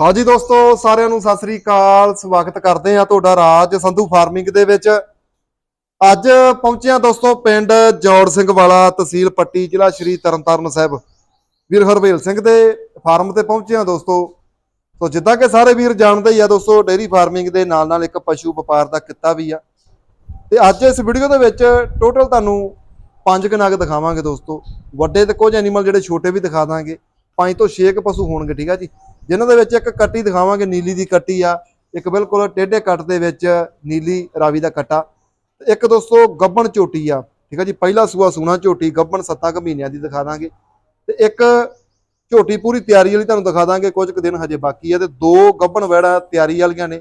ਹਾਂਜੀ ਦੋਸਤੋ, ਸਾਰਿਆਂ ਨੂੰ ਸਤਿ ਸ੍ਰੀ ਅਕਾਲ। ਸਵਾਗਤ ਕਰਦੇ ਆ ਤੁਹਾਡਾ ਰਾਜ ਸੰਧੂ ਫਾਰਮਿੰਗ ਦੇ ਵਿੱਚ। ਅੱਜ ਪਹੁੰਚਿਆ ਦੋਸਤੋ ਪਿੰਡ ਜੌੜ ਸਿੰਘ ਵਾਲਾ ਤਹਿਸੀਲ ਪੱਟੀ, ਜ਼ਿਲ੍ਹਾ ਸ਼੍ਰੀ ਤਰਨਤਾਰਨ ਸਾਹਿਬ। ਵੀਰ ਹਰਵੇਲ ਸਿੰਘ ਦੇ ਫਾਰਮ ਤੇ ਪਹੁੰਚੇ ਆ ਦੋਸਤੋ। ਸੋ ਜਿੱਦਾਂ ਕਿ ਸਾਰੇ ਵੀਰ ਜਾਣਦੇ ਹੀ ਆ ਦੋਸਤੋ ਡੇਰੀ ਫਾਰਮਿੰਗ ਦੇ ਨਾਲ ਨਾਲ ਇੱਕ ਪਸ਼ੂ ਵਪਾਰ ਦਾ ਕਿੱਤਾ ਵੀ ਆ। ਤੇ ਅੱਜ ਇਸ ਵੀਡੀਓ ਦੇ ਵਿੱਚ ਟੋਟਲ ਤੁਹਾਨੂੰ ਪੰਜ ਕੁ ਨਗ ਦਿਖਾਵਾਂਗੇ ਦੋਸਤੋ। ਵੱਡੇ ਤੇ ਕੁਝ ਐਨੀਮਲ ਜਿਹੜੇ ਛੋਟੇ ਵੀ ਦਿਖਾ ਦਾਂਗੇ। ਪੰਜ ਤੋਂ 6 ਕੁ ਪਸ਼ੂ ਹੋਣਗੇ, ਠੀਕ ਆ ਜੀ। ਜਿਨ੍ਹਾਂ ਦੇ ਵਿੱਚ ਇੱਕ ਕੱਟੀ ਦਿਖਾਵਾਂਗੇ, ਨੀਲੀ ਦੀ ਕੱਟੀ ਆ। ਇੱਕ ਬਿਲਕੁਲ ਟੇਢੇ ਕੱਟ ਦੇ ਵਿੱਚ ਨੀਲੀ ਰਾਵੀ ਦਾ ਕੱਟਾ। ਤੇ ਇੱਕ ਦੋਸਤੋ, ਗੱਬਣ ਝੋਟੀ ਆ। ਠੀਕ ਆ ਜੀ, ਪਹਿਲਾ ਸੂਆ ਸੂਣਾ ਝੋਟੀ, ਗੱਬਣ 7 ਕੁ ਮਹੀਨਿਆਂ ਦੀ ਦਿਖਾ ਦਾਂਗੇ। ਤੇ ਇੱਕ ਝੋਟੀ ਪੂਰੀ ਤਿਆਰੀ ਵਾਲੀ ਤੁਹਾਨੂੰ ਦਿਖਾ ਦਾਂਗੇ, ਕੁਝ ਕੁ ਦਿਨ ਹਜੇ ਬਾਕੀ ਆ। ਤੇ ਦੋ ਗੱਬਣ ਵੈੜਾ ਤਿਆਰੀ ਵਾਲੀਆਂ ਨੇ।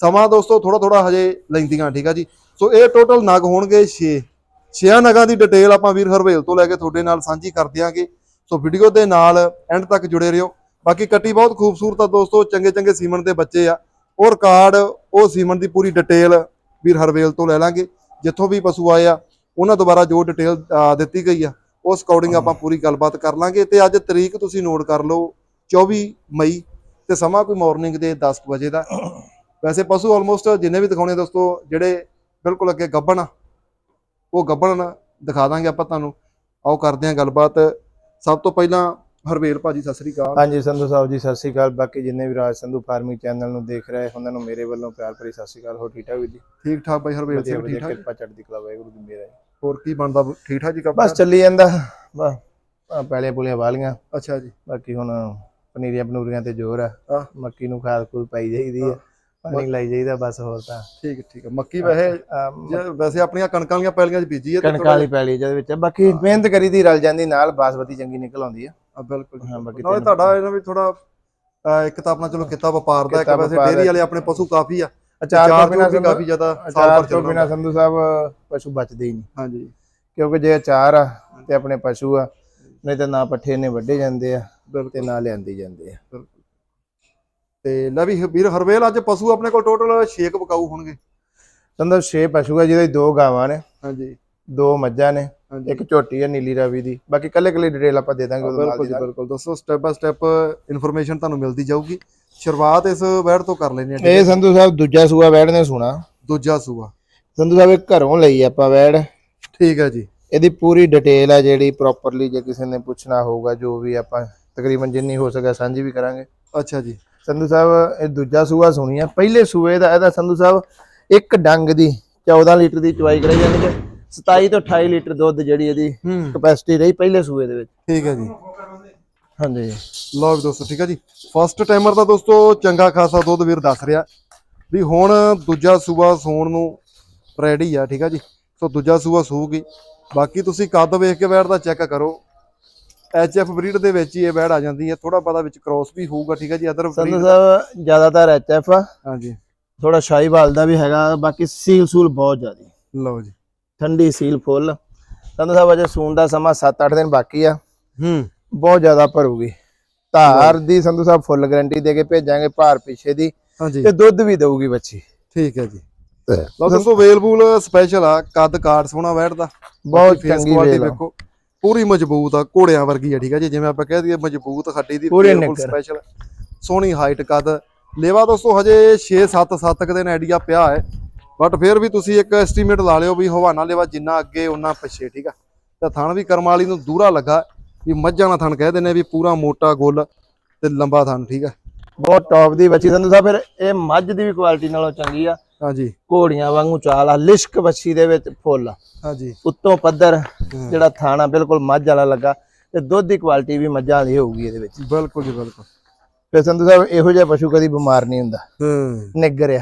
ਸਮਾਂ ਦੋਸਤੋ ਥੋੜਾ ਥੋੜਾ ਹਜੇ ਲੈਂਦੀਆਂ, ਠੀਕ ਆ ਜੀ। ਸੋ ਇਹ ਟੋਟਲ ਨਗ ਹੋਣਗੇ 6 ਛਿਆਂ ਨਗਾਂ ਦੀ ਡਿਟੇਲ ਆਪਾਂ ਵੀਰ ਹਰਵੇਲ ਤੋਂ ਲੈ ਕੇ ਤੁਹਾਡੇ ਨਾਲ ਸਾਂਝੀ ਕਰ ਦਿਆਂਗੇ। ਸੋ ਵੀਡੀਓ ਦੇ ਨਾਲ ਐਂਡ ਤੱਕ ਜੁੜੇ ਰਹੋ। ਬਾਕੀ ਕੱਟੀ ਬਹੁਤ ਖੂਬਸੂਰਤ ਆ ਦੋਸਤੋ, ਚੰਗੇ ਚੰਗੇ ਸੀਮਨ ਦੇ ਬੱਚੇ ਆ। ਉਹ ਰਿਕਾਰਡ ਉਹ ਸੀਮਨ ਦੀ ਪੂਰੀ ਡਿਟੇਲ ਵੀਰ ਹਰਵੇਲ ਤੋਂ ਲੈ ਲਾਂਗੇ। ਜਿੱਥੋਂ ਵੀ ਪਸ਼ੂ ਆਏ ਆ, ਉਹਨਾਂ ਦੁਆਰਾ ਜੋ ਡਿਟੇਲ ਦਿੱਤੀ ਗਈ ਆ ਉਸ ਅਕੋਰਡਿੰਗ ਆਪਾਂ ਪੂਰੀ ਗੱਲਬਾਤ ਕਰ ਲਾਂਗੇ। ਤੇ ਅੱਜ ਤਰੀਕ ਤੁਸੀਂ ਨੋਟ ਕਰ ਲਓ 24 ਮਈ ਤੇ ਸਮਾਂ ਕੋਈ ਮਾਰਨਿੰਗ ਦੇ 10 ਕੁ ਵਜੇ ਦਾ। ਵੈਸੇ ਪਸ਼ੂ ਆਲਮੋਸਟ ਜਿੰਨੇ ਵੀ ਦਿਖਾਉਣੇ ਦੋਸਤੋ, ਜਿਹੜੇ ਬਿਲਕੁਲ ਅੱਗੇ ਗੱਬਣ ਆ, ਉਹ ਗੱਬਣ ਦਿਖਾ ਦਾਂਗੇ ਆਪਾਂ ਤੁਹਾਨੂੰ। ਆਓ ਕਰਦੇ ਹਾਂ ਗੱਲਬਾਤ। ਸਭ ਤੋਂ ਪਹਿਲਾਂ ਹਰਵੇਲ ਭਾਜੀ ਸਤਿ ਸ੍ਰੀ ਅਕਾਲ। ਹਾਂਜੀ ਸੰਧੂ ਸਾਹਿਬ ਜੀ ਸਤਿ ਸ਼੍ਰੀ ਅਕਾਲ। ਬਾਕੀ ਜਿੰਨੇ ਵੀ ਰਾਜ ਸੰਧੂ ਫਾਰਮਿੰਗ ਚੈਨਲ ਨੂੰ ਦੇਖ ਰਹੇ ਉਹਨਾਂ ਨੂੰ ਮੇਰੇ ਵੱਲੋਂ ਪਿਆਰ ਭਰੀ ਸਤਿ ਸ਼੍ਰੀ ਅਕਾਲ। ਹੋ ਠੀਕ ਠਾਕ ਵੀਰ ਜੀ? ਠੀਕ ਠਾਕ ਬਾਈ ਹਰਵੇਲ ਸਿੰਘ ਠੀਕ ਠਾਕ ਕਿਰਪਾ ਚੜ੍ਹਦੀ ਕਲਾ ਵਾਹਿਗੁਰੂ ਦੀ ਮੇਰਾ ਹੋਰ ਕੀ ਬਣਦਾ? ਠੀਕ ਠਾਕ ਜੀ ਕੰਮ ਬਸ ਚੱਲੀ ਜਾਂਦਾ। ਬਸ ਆਹ ਪੈਲੀਆਂ ਵਾਲੀਆਂ ਅੱਛਾ ਜੀ। ਬਾਕੀ ਹੁਣ ਪਨੀਰੀਆਂ ਪਨੂਰੀਆਂ ਤੇ ਜ਼ੋਰ ਆ। ਮੱਕੀ ਨੂੰ ਖਾਦ ਖੂਦ ਪਾਈ ਜਾਈਦੀ ਆ। ਪਾਣੀ ਲਾਈ ਜਾਈਦਾ ਬਸ ਹੋਰ ਤਾਂ। ਠੀਕ ਠੀਕ ਮੱਕੀ ਵੈਸੇ ਵੈਸੇ ਆਪਣੀਆਂ ਕਣਕਾਂ ਵਾਲੀਆਂ ਪੈਲੀਆਂ 'ਚ ਬੀਜੀ ਤੇ ਕਣਕਾਂ ਵਾਲੀ ਪੈਲੀ ਜਿਹਦੇ ਵਿੱਚ। ਆ। ਬਾਕੀ ਮਿਹਨਤ ਕਰੀ ਦੀ ਰਲ ਜਾਂਦੀ ਨਾਲ ਬਾਸਮਤੀ ਚੰਗੀ ਨਿਕਲ ਆਉਂਦੀ ਆ। ਆ, ਬਿਲਕੁਲ ਹਾਂ, ਬਾਕੀ ਨਾਲੇ ਤੁਹਾਡਾ ਇਹਨਾਂ ਵੀ ਥੋੜਾ ਇੱਕ ਤਾਂ ਆਪਣਾ ਚਲੋ ਕਿੱਤਾ ਵਪਾਰ ਦਾ ਇੱਕ ਵੈਸੇ ਡੇਰੀ ਵਾਲੇ ਆਪਣੇ ਪਸ਼ੂ ਕਾਫੀ ਆ। ਅਚਾਰ ਤੋਂ ਬਿਨਾ ਵੀ ਕਾਫੀ ਜ਼ਿਆਦਾ ਸਾਲ ਅਚਾਰ ਤੋਂ ਬਿਨਾ ਸੰਧੂ ਸਾਹਿਬ ਪਸ਼ੂ ਬਚਦੇ ਹੀ ਨਹੀਂ। ਹਾਂਜੀ। ਕਿਉਂਕਿ ਜੇ ਅਚਾਰ ਆ ਤੇ ਆਪਣੇ ਪਸ਼ੂ ਆ ਨਹੀਂ ਤਾਂ ਨਾ ਪੱਠੇ ਨੇ ਵੱਢੇ ਜਾਂਦੇ ਆ ਬਿਲਕੁਲ। ਤੇ ਨਾ ਲਿਆਂਦੀ ਜਾਂਦੇ ਆ। ਤੇ ਲੈ ਵੀ ਵੀਰ ਹਰਵੇਲ ਅੱਜ ਪਸ਼ੂ ਆਪਣੇ ਕੋਲ ਟੋਟਲ 6 ਬਕਾਊ ਹੋਣਗੇ। ਸੰਦੋ 6 ਪਸ਼ੂ ਆ ਜਿਹਦੇ ਦੋ ਗਾਵਾਂ ਨੇ ਹਾਂਜੀ। ਦੋ ਮੱਝਾਂ ਨੇ ਇੱਕ ਝੋਟੀ ਆ ਨੀਲੀ ਰਾਵੀ ਦੀ। ਬਾਕੀ ਕੱਲੇ ਕੱਲੇ ਡਿਟੇਲ ਆਪਾਂ ਦੇ ਦਾਂਗੇ ਉਹਦੇ ਨਾਲ ਬਿਲਕੁਲ ਦੋਸਤੋ ਸਟੈਪ ਬਾय ਸਟੈਪ ਇਨਫੋਰਮੇਸ਼ਨ ਤੁਹਾਨੂੰ ਮਿਲਦੀ ਜਾਊਗੀ। ਸ਼ੁਰੂਆਤ ਇਸ ਵੈੜ ਤੋਂ ਕਰ ਲੈਣੀ ਹੈ ਇਹ ਸੰਧੂ ਸਾਹਿਬ ਦੂਜਾ ਸੂਆ ਵੈੜ ਨੇ ਸੁਣਾ। ਦੂਜਾ ਸੂਆ। ਸੰਧੂ ਸਾਹਿਬ ਇਹ ਘਰੋਂ ਲਈ ਆਪਾਂ ਵੈੜ। ਠੀਕ ਹੈ ਜੀ। ਇਹਦੀ ਪੂਰੀ ਡਿਟੇਲ ਆ ਜਿਹੜੀ ਪ੍ਰੋਪਰਲੀ ਜੇ ਕਿਸੇ ਨੇ ਪੁੱਛਣਾ ਹੋਊਗਾ ਜੋ ਵੀ ਆਪਾਂ ਤਕਰੀਬਨ ਜਿੰਨੀ ਹੋ ਸਕੇ ਸਾਂਝੀ ਵੀ ਕਰਾਂਗੇ। ਅੱਛਾ ਜੀ। ਸੰਧੂ ਸਾਹਿਬ ਇਹ ਦੂਜਾ ਸੂਆ ਸੁਣੀ ਆ। ਪਹਿਲੇ ਸੂਏ ਦਾ ਇਹਦਾ ਸੰਧੂ ਸਾਹਿਬ ਇੱਕ ਡੰਗ ਦੀ 14 ਲੀਟਰ ਦੀ ਚਵਾਈ ਕਰਾਈ ਜਾਂਦੀ ਹੈ। 27 ਤੋਂ 28 ਲੀਟਰ ਦੁੱਧ ਜਿਹੜੀ ਇਹਦੀ ਕਪੈਸਿਟੀ ਰਹੀ ਪਹਿਲੇ ਸੂਏ ਦੇ ਵਿੱਚ। ਠੀਕ ਹੈ ਜੀ। ਹਾਂਜੀ। ਲਓ ਵੀ ਦੋਸਤੋ ਠੀਕ ਹੈ ਜੀ। ਫਸਟ ਟਾਈਮਰ ਦਾ ਦੋਸਤੋ ਚੰਗਾ ਖਾਸਾ ਦੁੱਧ ਵੀਰ ਦੱਸ ਰਿਹਾ ਵੀ ਹੁਣ ਦੂਜਾ ਸੂਆ ਸੂਣ ਨੂੰ ਰੈਡੀ ਆ ਠੀਕ ਹੈ ਜੀ। ਸੋ ਦੂਜਾ ਸੂਆ ਸੂਗੀ ਬਾਕੀ ਤੁਸੀਂ ਕੱਦ ਵੇਖ ਕੇ ਬੈਠ ਦਾ ਚੈੱਕ ਕਰੋ। ਐਚ ਐਫ ਬਰੀਡ ਦੇ ਵਿੱਚ ਹੀ ਇਹ ਬੈੜ ਆ ਜਾਂਦੀ ਹੈ। ਥੋੜਾ ਪਤਾ ਵਿੱਚ ਕ੍ਰੋਸ ਵੀ ਹੋਊਗਾ ਠੀਕ ਹੈ ਜੀ ਅਦਰ ਸੰਧੂ ਸਾਹਿਬ ਜ਼ਿਆਦਾਤਰ ਐਚਐਫ ਆ। ਹਾਂਜੀ। ਥੋੜਾ ਸ਼ਾਹੀਵਾਲ ਦਾ ਵੀ ਹੈਗਾ ਬਾਕੀ ਸੀਲ ਸੂਲ ਬਹੁਤ ਜ਼ਿਆਦੀ। ਲਓ ਜੀ। ਠੰਡੀ ਸੀਲ ਫੁੱਲ। ਸੰਧੂ ਸਾਹਿਬ ਅਜੇ ਸੂਣ ਦਾ ਸਮਾਂ 7-8 ਦਿਨ ਬਾਕੀ ਆ। ਹੂੰ। ਬਹੁਤ ਜ਼ਿਆਦਾ ਭਰੂਗੀ। ਧਾਰ ਦੀ ਸੰਧੂ ਸਾਹਿਬ ਫੁੱਲ ਗਾਰੰਟੀ ਦੇ ਕੇ ਭੇਜਾਂਗੇ ਭਾਰ ਪਿੱਛੇ ਦੀ। ਤੇ ਦੁੱਧ ਵੀ ਦਊਗੀ ਬੱਚੀ। ਠੀਕ ਹੈ ਜੀ। ਲਓ ਦੋਸਤੋ ਵੇਲਬੂਲ ਸਪੈਸ਼ਲ ਆ। ਕੱਦ ਕਾਠ ਸੋਹਣਾ ਬੈਠਦਾ। ਬਹੁਤ ਚੰਗੀ ਵੇਲ। ਦੇਖੋ। ਪੂਰੀ ਮਜ਼ਬੂਤ ਆ ਘੋੜਿਆਂ ਵਰਗੀ ਆ ਠੀਕ ਆ ਜੀ। ਜਿਵੇਂ ਆਪਾਂ ਕਹਿ ਦਈਏ ਮਜ਼ਬੂਤ ਹੱਡੀ ਦੀ ਨਿੱਘਰ। ਸਪੈਸ਼ਲ ਸੋਹਣੀ ਹਾਈਟ ਕੱਦ। ਲੇਵਾ ਦੋਸਤੋ ਹਜੇ 6 7 7 ਕ ਦਿਨ ਆਈਡੀਆ ਪਿਆ ਹੈ। ਬਟ ਫਿਰ ਵੀ ਤੁਸੀਂ ਇੱਕ ਐਸਟੀਮੇਟ ਲਾ ਲਿਓ ਵੀ ਹਵਾਨਾ ਲੇਵਾ ਜਿੰਨਾ ਅੱਗੇ ਉਹਨਾਂ ਪਿੱਛੇ ਠੀਕ ਆ? ਤਾਂ ਥਣ ਵੀ ਕਰਮ ਵਾਲੀ ਨੂੰ ਦੂਰਾ ਲੱਗਾ ਵੀ ਮੱਝਾਂ ਦਾ ਥਣ ਕਹਿ ਆ ਵੀ ਪੂਰਾ ਮੋਟਾ ਗੁੱਲ ਤੇ ਲੰਬਾ ਥਣ ਠੀਕ ਆ? ਬਹੁਤ ਟੌਪ ਦੀ ਬੱਚੀ ਸੰਧੂ ਸਾਹਿਬ ਫਿਰ ਇਹ ਮੱਝ ਦੀ ਵੀ ਕੁਆਲਿਟੀ ਨਾਲੋਂ ਚੰਗੀ ਆ। ਹਾਂਜੀ। ਘੋੜੀਆਂ ਵਾਂਗੂ ਚਾਲ ਆ ਲਿਸ਼ਕ ਬੱਚੀ ਦੇ ਵਿੱਚ ਫੁੱਲ ਆ। ਹਾਂਜੀ। ਉੱਤੋਂ ਪੱਧਰ ਜਿਹੜਾ ਥਾਣਾ ਬਿਲਕੁਲ ਮੱਝ ਵਾਲਾ ਲੱਗਾ ਤੇ ਦੁੱਧ ਦੀ ਕੁਆਲਿਟੀ ਵੀ ਮੱਝਾਂ ਵਾਲੀ ਹੋਊਗੀ ਇਹਦੇ ਵਿੱਚ। ਬਿਲਕੁਲ ਜੀ ਬਿਲਕੁਲ। ਫਿਰ ਸੰਧੂ ਸਾਹਿਬ ਇਹੋ ਜਿਹਾ ਪਸ਼ੂ ਕਦੀ ਬਿਮਾਰ ਨਹੀਂ ਹੁੰਦਾ। ਹੂੰ। ਨਿੱਗਰ ਆ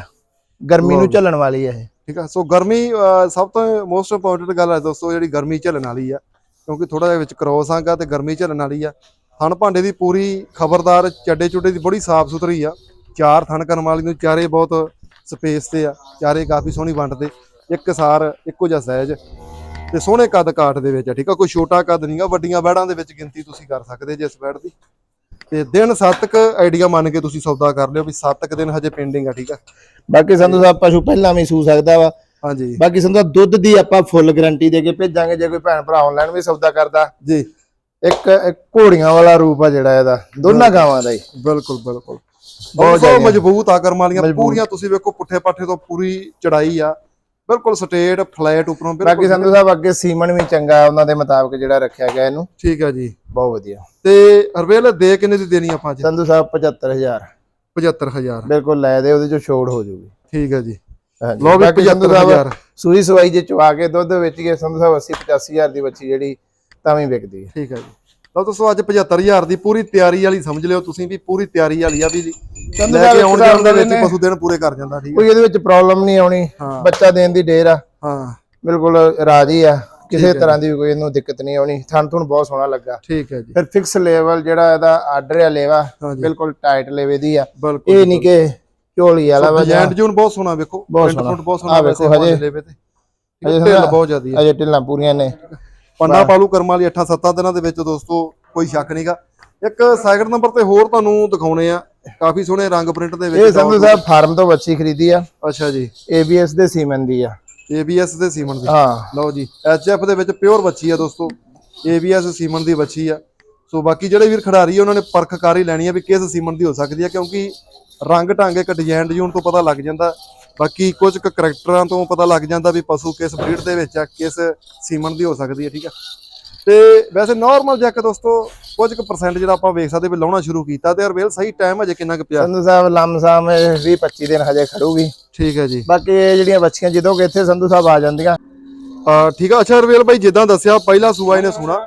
ਗਰਮੀ ਨੂੰ ਝੱਲਣ ਵਾਲੀ ਆ ਇਹ। ਠੀਕ ਆ ਸੋ ਗਰਮੀ ਸਭ ਤੋਂ ਮੋਸਟ ਇੰਪੋਰਟੈਂਟ ਗੱਲ ਹੈ ਦੋਸਤੋ ਜਿਹੜੀ ਗਰਮੀ ਝੱਲਣ ਵਾਲੀ ਆ ਕਿਉਂਕਿ ਥੋੜਾ ਜਿਹਾ ਵਿੱਚ ਕ੍ਰੋਸ ਆਂਗਾ ਤੇ ਗਰਮੀ ਝੱਲਣ ਵਾਲੀ ਆ। ਥਣ ਭਾਂਡੇ ਦੀ ਪੂਰੀ ਖਬਰਦਾਰ ਚੱਡੇ ਚੁੱਡੇ ਦੀ ਬੜੀ ਸਾਫ਼ ਸੁਥਰੀ ਆ। ਚਾਰ ਥਣ ਕਰਨ ਵਾਲੀ ਨੂੰ ਚਾਰੇ ਬਹੁਤ ਸਪੇਸ ਤੇ ਆ ਚਾਰੇ ਕਾਫੀ ਸੋਹਣੀ ਵੰਡਦੇ ਇੱਕ ਸਾਰ ਇੱਕੋ ਜਿਹਾ ਸਾਈਜ਼ ਤੇ ਸੋਹਣੇ ਕੱਦ ਕਾਠ ਦੇ ਵਿੱਚ ਆ ਠੀਕ ਆ ਕੋਈ ਛੋਟਾ ਕੱਦ ਨਹੀਂਗਾ ਵੱਡੀਆਂ ਬੈੜਾਂ ਦੇ ਵਿੱਚ ਗਿਣਤੀ ਤੁਸੀਂ ਕਰ ਸਕਦੇ ਜੇ ਇਸ ਬੈੜ ਦੀ। ਤੇ ਦਿਨ 7 ਕ ਆਈਡੀਆ ਮੰਨ ਕੇ ਤੁਸੀਂ ਸੌਦਾ ਕਰ ਲਿਓ ਵੀ 7 ਕ ਦਿਨ ਹਜੇ ਪੈਂਡਿੰਗ ਆ ਠੀਕ ਆ? ਬਾਕੀ ਸੰਧੂ ਸਾਹਿਬ ਪਸ਼ੂ ਪਹਿਲਾਂ ਵੀ ਸੂ ਸਕਦਾ ਵਾ। ਹਾਂਜੀ। ਬਾਕੀ ਸੰਧੂ ਸਾਹਿਬ ਦੁੱਧ ਦੀ ਆਪਾਂ ਫੁੱਲ ਗਾਰੰਟੀ ਦੇ ਕੇ ਭੇਜਾਂਗੇ ਜੇ ਕੋਈ ਭੈਣ ਭਰਾ ਆਨਲਾਈਨ ਵੀ ਸੌਦਾ ਕਰਦਾ। ਜੀ। ਇੱਕ ਘੋੜੀਆਂ ਵਾਲਾ ਰੂਪ ਆ ਜਿਹੜਾ ਇਹਦਾ। ਦੋਨਾਂ ਗਾਵਾਂ ਦਾ ਹੀ। ਬਿਲਕੁਲ ਬਿਲਕੁਲ। ਬਹੁਤ। ਮਜ਼ਬੂਤ ਆ ਕਰਮ ਵਾਲੀਆਂ। ਪੂਰੀਆਂ ਤੁਸੀਂ ਵੇਖੋ ਪੁੱਠੇ ਪਾਠੇ ਤੋਂ ਪੂਰੀ ਚੜਾਈ ਆ। ਬਿਲਕੁਲ ਸਟੇਟ ਫਲੈਟ ਉੱਪਰੋਂ ਬਾਕੀ ਸੰਧੂ ਸਾਹਿਬ ਅੱਗੇ ਸੀਮਨ ਵੀ ਚੰਗਾ ਉਹਨਾਂ ਦੇ ਮੁਤਾਬਕ ਜਿਹੜਾ ਰੱਖਿਆ ਗਿਆ ਇਹਨੂੰ। ਠੀਕ ਆ ਜੀ। ਬਹੁਤ ਵਧੀਆ। ਤੇ ਹਰਵੇਲ ਦੇ ਕਿੰਨੇ ਦੀ ਦੇਣੀ ਆਪਾਂ ਅੱਜ? ਸੰਧੂ ਸਾਹਿਬ 75000 75000 ਬਿਲਕੁਲ ਲੈ ਦੇ ਉਹਦੇ ਚੋਂ ਛੋੜ ਹੋ ਜਾਊਗੀ ਠੀਕ ਆ ਜੀ। ਲਓ ਵੀ ਬਾਕੀ ਸੰਧੂ 75000 ਸਾਹਿਬ ਸੂਈ ਸਵਾਈ ਜੇ ਚਵਾ ਕੇ ਦੁੱਧ ਵੇਚ ਕੇ ਸੰਧੂ ਸਾਹਿਬ 80 85000 ਦੀ ਬੱਚੀ ਜਿਹੜੀ ਤਾਂ ਵੀ ਵਿਕਦੀ ਹੈ। ਠੀਕ ਆ ਜੀ। ਲਓ ਦੋਸਤੋ ਅੱਜ 75000 ਦੀ ਪੂਰੀ ਤਿਆਰੀ ਵਾਲੀ ਸਮਝ ਲਿਓ ਤੁਸੀਂ ਵੀ ਪੂਰੀ ਤਿਆਰੀ ਵਾਲੀ ਆ ਵੀ ਲੈ ਕੇ ਆਉਣ ਜਾਣ ਦੇ ਵਿੱਚ ਪਸ਼ੂ ਦਿਨ ਪੂਰੇ ਕਰ ਜਾਂਦਾ ਠੀਕ ਆ ਕੋਈ ਇਹਦੇ ਵਿੱਚ ਪ੍ਰੋਬਲਮ ਨਹੀਂ ਆਉਣੀ ਹਾਂ। ਬੱਚਾ ਦੇਣ ਦੀ ਢੇਰ ਆ। ਹਾਂ। ਬਿਲਕੁਲ ਰਾਜੀ ਆ। ਕਿਸੇ ਤਰ੍ਹਾਂ ਦੀ ਕੋਈ ਇਹਨੂੰ ਦਿੱਕਤ ਨਹੀਂ ਆਉਣੀ। ਥਣ ਥੁਣ ਬਹੁਤ ਸੋਹਣਾ ਲੱਗਾ। ਠੀਕ ਹੈ ਜੀ। ਫਿਰ ਫਿਕਸ ਲੈਵਲ ਜਿਹੜਾ ਇਹਦਾ ਆਰਡਰ ਆ ਲੇਵਾ ਹਾਂਜੀ। ਬਿਲਕੁਲ ਟਾਈਟ ਲੇਵੇ ਦੀ ਆ। ਇਹ ਨਹੀਂ ਕਿ ਝੋਲੀ ਵਾਲਾ ਵਾ ਜਾਂ ਡਿਜ਼ਾਈਨ ਜੂਨ ਬਹੁਤ ਸੋਹਣਾ ਵੇਖੋ। ਬਹੁਤ ਸੋਹਣਾ। ਬਹੁਤ ਸੋਹਣਾ ਵੇਖੋ, ਹਜੇ- ਲੈਵੇ ਤੇ। ਹਜੇ ਢਿੱਲ ਬਹੁਤ ਜ਼ਿਆਦੀ ਹੈ ਅਜੇ ਢਿੱਲਾਂ ਪੂਰੀਆਂ ਨੇ। ਪੰਡਾ ਪਾਲੂ ਕਰਮਾਂ ਵਾਲੀ 8-7 ਦਿਨਾਂ ਦੇ ਵਿੱਚ ਦੋਸਤੋ ਕੋਈ ਸ਼ੱਕ ਨਹੀਂਗਾ ਇੱਕ ਸੈਕਿੰਡ ਨੰਬਰ ਤੇ ਹੋਰ ਤੁਹਾਨੂੰ ਦਿਖਾਉਣੇ ਆ। ਕਾਫੀ ਸੋਹਣੇ ਰੰਗ ਪ੍ਰਿੰਟ ਦੇ ਇਹ ਵਿੱਚ ਸੰਧੂ ਸਾਹਿਬ ਫਾਰਮ ਤੋਂ ਬੱਚੀ ਖਰੀਦੀ ਆ। ਅੱਛਾ ਜੀ। ABS ਦੇ ਸੀਮਨ ਦੀ ਆ। ABS ਦੇ ਸੀਮਨ ਦੀ। ਹਾਂ। ਲਓ ਜੀ HF ਦੇ ਵਿੱਚ ਪਿਓਰ ਬੱਚੀ ਆ ਦੋਸਤੋ। ABS ਸੀਮਨ ਦੀ ਬੱਚੀ ਆ। ਸੋ ਬਾਕੀ ਜਿਹੜੇ ਵੀਰ ਖਿਡਾਰੀ ਆ ਉਹਨਾਂ ਨੇ ਪਰਖਕਾਰੀ ਲੈਣੀ ਆ ਵੀ ਕਿਸ ਸੀਮਨ ਦੀ ਹੋ ਸਕਦੀ ਆ ਕਿਉਂਕਿ ਰੰਗ ਢੰਗ ਇੱਕ ਡਿਜ਼ਾਈਨ ਡਿਜ਼ਾਈਨ ਤੋਂ ਪਤਾ ਲੱਗ ਜਾਂਦਾ। ਬਾਕੀ ਕੁਝ ਕੁ ਕਰੈਕਟਰਾਂ ਤੋਂ ਪਤਾ ਲੱਗ ਜਾਂਦਾ ਵੀ ਪਸ਼ੂ ਕਿਸ ਬਰੀਡ ਦੇ ਵਿੱਚ ਆ ਕਿਸ ਸੀਮਨ ਦੀ ਹੋ ਸਕਦੀ ਹੈ ਠੀਕ ਆ? ਤੇ ਵੈਸੇ ਨਾਰਮਲ ਜੈਕ ਦੋਸਤੋ ਕੁਝ ਕੁ ਪਰਸੈਂਟ ਜਿਹੜਾ ਆਪਾਂ ਵੇਖ ਸਕਦੇ ਵੀ ਲਾਉਣਾ ਸ਼ੁਰੂ ਕੀਤਾ ਤੇ ਹਰਵੇਲ ਸਹੀ ਟਾਈਮ ਅਜੇ ਕਿੰਨਾ ਕੁ ਪਿਆ? ਸੰਧੂ ਸਾਹਿਬ ਲੰਮਸਾਮ 20 25 ਦਿਨ ਹਜੇ ਖੜੂਗੀ। ਠੀਕ ਹੈ ਜੀ। ਬਾਕੀ ਇਹ ਜਿਹੜੀਆਂ ਬੱਚੀਆਂ ਜਦੋਂ ਕਿ ਇੱਥੇ ਸੰਧੂ ਸਾਹਿਬ ਆ ਜਾਂਦੀਆਂ। ਆ ਠੀਕ ਆ। ਅੱਛਾ ਰਵੇਲ ਭਾਈ ਜਿੱਦਾਂ ਦੱਸਿਆ ਪਹਿਲਾ ਸੂਆ ਇਹਨੇ ਸੁਣਾ।